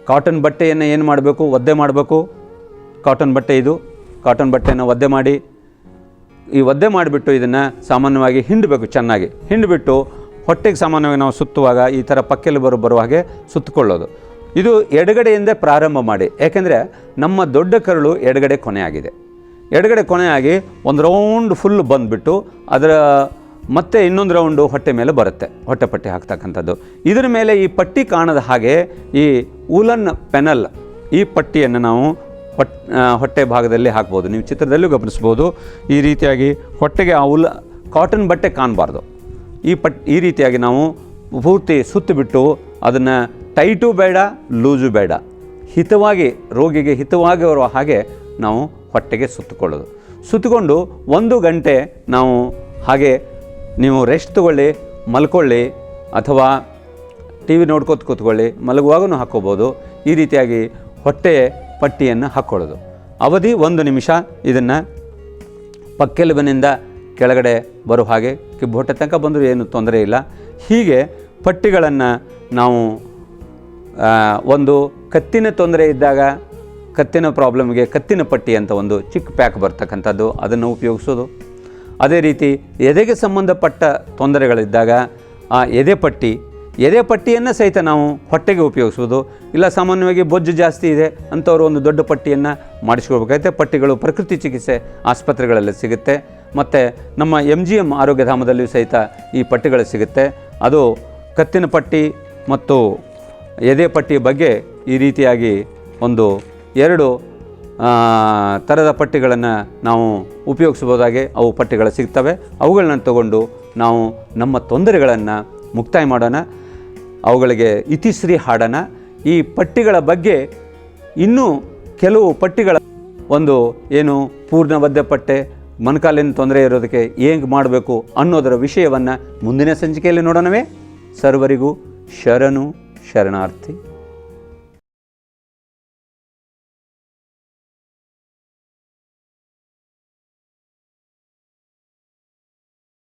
ಕಾಟನ್ ಬಟ್ಟೆಯನ್ನು ಏನು ಮಾಡಬೇಕು? ಒದ್ದೆ ಮಾಡಬೇಕು. ಕಾಟನ್ ಬಟ್ಟೆ ಇದು. ಕಾಟನ್ ಬಟ್ಟೆಯನ್ನು ಒದ್ದೆ ಮಾಡಿ. ಈ ಒದ್ದೆ ಮಾಡಿಬಿಟ್ಟು ಇದನ್ನು ಸಾಮಾನ್ಯವಾಗಿ ಹಿಂಡಬೇಕು ಚೆನ್ನಾಗಿ. ಹಿಂಡಿಬಿಟ್ಟು ಹೊಟ್ಟೆಗೆ ಸಾಮಾನ್ಯವಾಗಿ ನಾವು ಸುತ್ತುವಾಗ ಈ ಥರ ಪಕ್ಕೆಲು ಬರೋ ಬರುವ ಹಾಗೆ ಸುತ್ತಕೊಳ್ಳೋದು. ಇದು ಎಡಗಡೆಯಿಂದ ಪ್ರಾರಂಭ ಮಾಡಿ. ಯಾಕೆಂದರೆ ನಮ್ಮ ದೊಡ್ಡ ಕರಳು ಎಡಗಡೆ ಕೊನೆಯಾಗಿದೆ. ಎಡಗಡೆ ಕೊನೆಯಾಗಿ ಒಂದು ರೌಂಡ್ ಫುಲ್ ಬಂದುಬಿಟ್ಟು ಅದರ ಮತ್ತೆ ಇನ್ನೊಂದು ರೌಂಡು ಹೊಟ್ಟೆ ಮೇಲೆ ಬರುತ್ತೆ, ಹೊಟ್ಟೆ ಪಟ್ಟಿ ಹಾಕ್ತಕ್ಕಂಥದ್ದು. ಇದರ ಮೇಲೆ ಈ ಪಟ್ಟಿ ಕಾಣದ ಹಾಗೆ ಈ ಉಲನ್ ಪೆನಲ್, ಈ ಪಟ್ಟಿಯನ್ನು ನಾವು ಹೊಟ್ ಹೊಟ್ಟೆ ಭಾಗದಲ್ಲಿ ಹಾಕ್ಬೋದು. ನೀವು ಚಿತ್ರದಲ್ಲೂ ಗಮನಿಸ್ಬೋದು ಈ ರೀತಿಯಾಗಿ ಹೊಟ್ಟೆಗೆ ಆ ಉಲ ಕಾಟನ್ ಬಟ್ಟೆ ಕಾಣಬಾರ್ದು. ಈ ಪಟ್, ಈ ರೀತಿಯಾಗಿ ನಾವು ಪೂರ್ತಿ ಸುತ್ತಿಬಿಟ್ಟು ಅದನ್ನು ಟೈಟು ಬೇಡ, ಲೂಸು ಬೇಡ. ಹಿತವಾಗಿ, ರೋಗಿಗೆ ಹಿತವಾಗಿ ಬರುವ ಹಾಗೆ ನಾವು ಹೊಟ್ಟೆಗೆ ಸುತ್ತಕೊಳ್ಳೋದು. ಸುತ್ತಕೊಂಡು ಒಂದು ಗಂಟೆ ನಾವು ಹಾಗೆ ನೀವು ರೆಸ್ಟ್ ತಗೊಳ್ಳಿ, ಮಲ್ಕೊಳ್ಳಿ, ಅಥವಾ ಟಿ ವಿ ನೋಡ್ಕೋತ ಕೂತ್ಕೊಳ್ಳಿ ಮಲಗುವಾಗೂ ಹಾಕ್ಕೋಬೋದು. ಈ ರೀತಿಯಾಗಿ ಹೊಟ್ಟೆ ಪಟ್ಟಿಯನ್ನು ಹಾಕ್ಕೊಳ್ಳೋದು. ಅವಧಿ ಒಂದು ನಿಮಿಷ, ಇದನ್ನು ಪಕ್ಕೆಲುಬಿನಿಂದ ಕೆಳಗಡೆ ಬರೋ ಹಾಗೆ ಕಿಬ್ಬು ಹೊಟ್ಟೆ ತನಕ ಬಂದರೂ ಏನು ತೊಂದರೆ ಇಲ್ಲ. ಹೀಗೆ ಪಟ್ಟಿಗಳನ್ನು ನಾವು ಒಂದು ಕತ್ತಿನ ತೊಂದರೆ ಇದ್ದಾಗ ಕತ್ತಿನ ಪ್ರಾಬ್ಲಮ್ಗೆ ಕತ್ತಿನ ಪಟ್ಟಿ ಅಂತ ಒಂದು ಚಿಕ್ಕ ಪ್ಯಾಕ್ ಬರ್ತಕ್ಕಂಥದ್ದು, ಅದನ್ನು ಉಪಯೋಗಿಸೋದು. ಅದೇ ರೀತಿ ಎದೆಗೆ ಸಂಬಂಧಪಟ್ಟ ತೊಂದರೆಗಳಿದ್ದಾಗ ಆ ಎದೆ ಪಟ್ಟಿ, ಎದೆ ಪಟ್ಟಿಯನ್ನು ಸಹಿತ ನಾವು ಹೊಟ್ಟೆಗೆ ಉಪಯೋಗಿಸ್ಬೋದು ಇಲ್ಲ, ಸಾಮಾನ್ಯವಾಗಿ ಬೊಜ್ಜು ಜಾಸ್ತಿ ಇದೆ ಅಂಥವ್ರು ಒಂದು ದೊಡ್ಡ ಪಟ್ಟಿಯನ್ನು ಮಾಡಿಸ್ಕೊಳ್ಬೇಕಾಗುತ್ತೆ. ಪಟ್ಟಿಗಳು ಪ್ರಕೃತಿ ಚಿಕಿತ್ಸೆ ಆಸ್ಪತ್ರೆಗಳಲ್ಲಿ ಸಿಗುತ್ತೆ. ಮತ್ತು ನಮ್ಮ ಎಂ ಜಿ ಎಂ ಆರೋಗ್ಯಧಾಮದಲ್ಲಿಯೂ ಸಹಿತ ಈ ಪಟ್ಟಿಗಳು ಸಿಗುತ್ತೆ. ಅದು ಕತ್ತಿನ ಪಟ್ಟಿ ಮತ್ತು ಎದೆ ಪಟ್ಟಿ ಬಗ್ಗೆ ಈ ರೀತಿಯಾಗಿ ಒಂದು ಎರಡು ಥರದ ಪಟ್ಟಿಗಳನ್ನು ನಾವು ಉಪಯೋಗಿಸ್ಬೋದಾಗೆ ಅವು ಪಟ್ಟಿಗಳು ಸಿಗ್ತವೆ. ಅವುಗಳನ್ನ ತಗೊಂಡು ನಾವು ನಮ್ಮ ತೊಂದರೆಗಳನ್ನು ಮುಕ್ತಾಯ ಮಾಡೋಣ. ಅವುಗಳಿಗೆ ಇತಿಶ್ರೀ ಹಾಡೋಣ. ಈ ಪಟ್ಟಿಗಳ ಬಗ್ಗೆ ಇನ್ನೂ ಕೆಲವು ಪಟ್ಟಿಗಳ ಒಂದು ಏನು ಪೂರ್ಣಬದ್ಧ ಪಟ್ಟೆ ಮೊಣಕಾಲಿನ ತೊಂದರೆ ಇರೋದಕ್ಕೆ ಹೇಗೆ ಮಾಡಬೇಕು ಅನ್ನೋದರ ವಿಷಯವನ್ನು ಮುಂದಿನ ಸಂಚಿಕೆಯಲ್ಲಿ ನೋಡೋಣವೇ. ಸರ್ವರಿಗೂ ಶರಣು. शरणार्थी।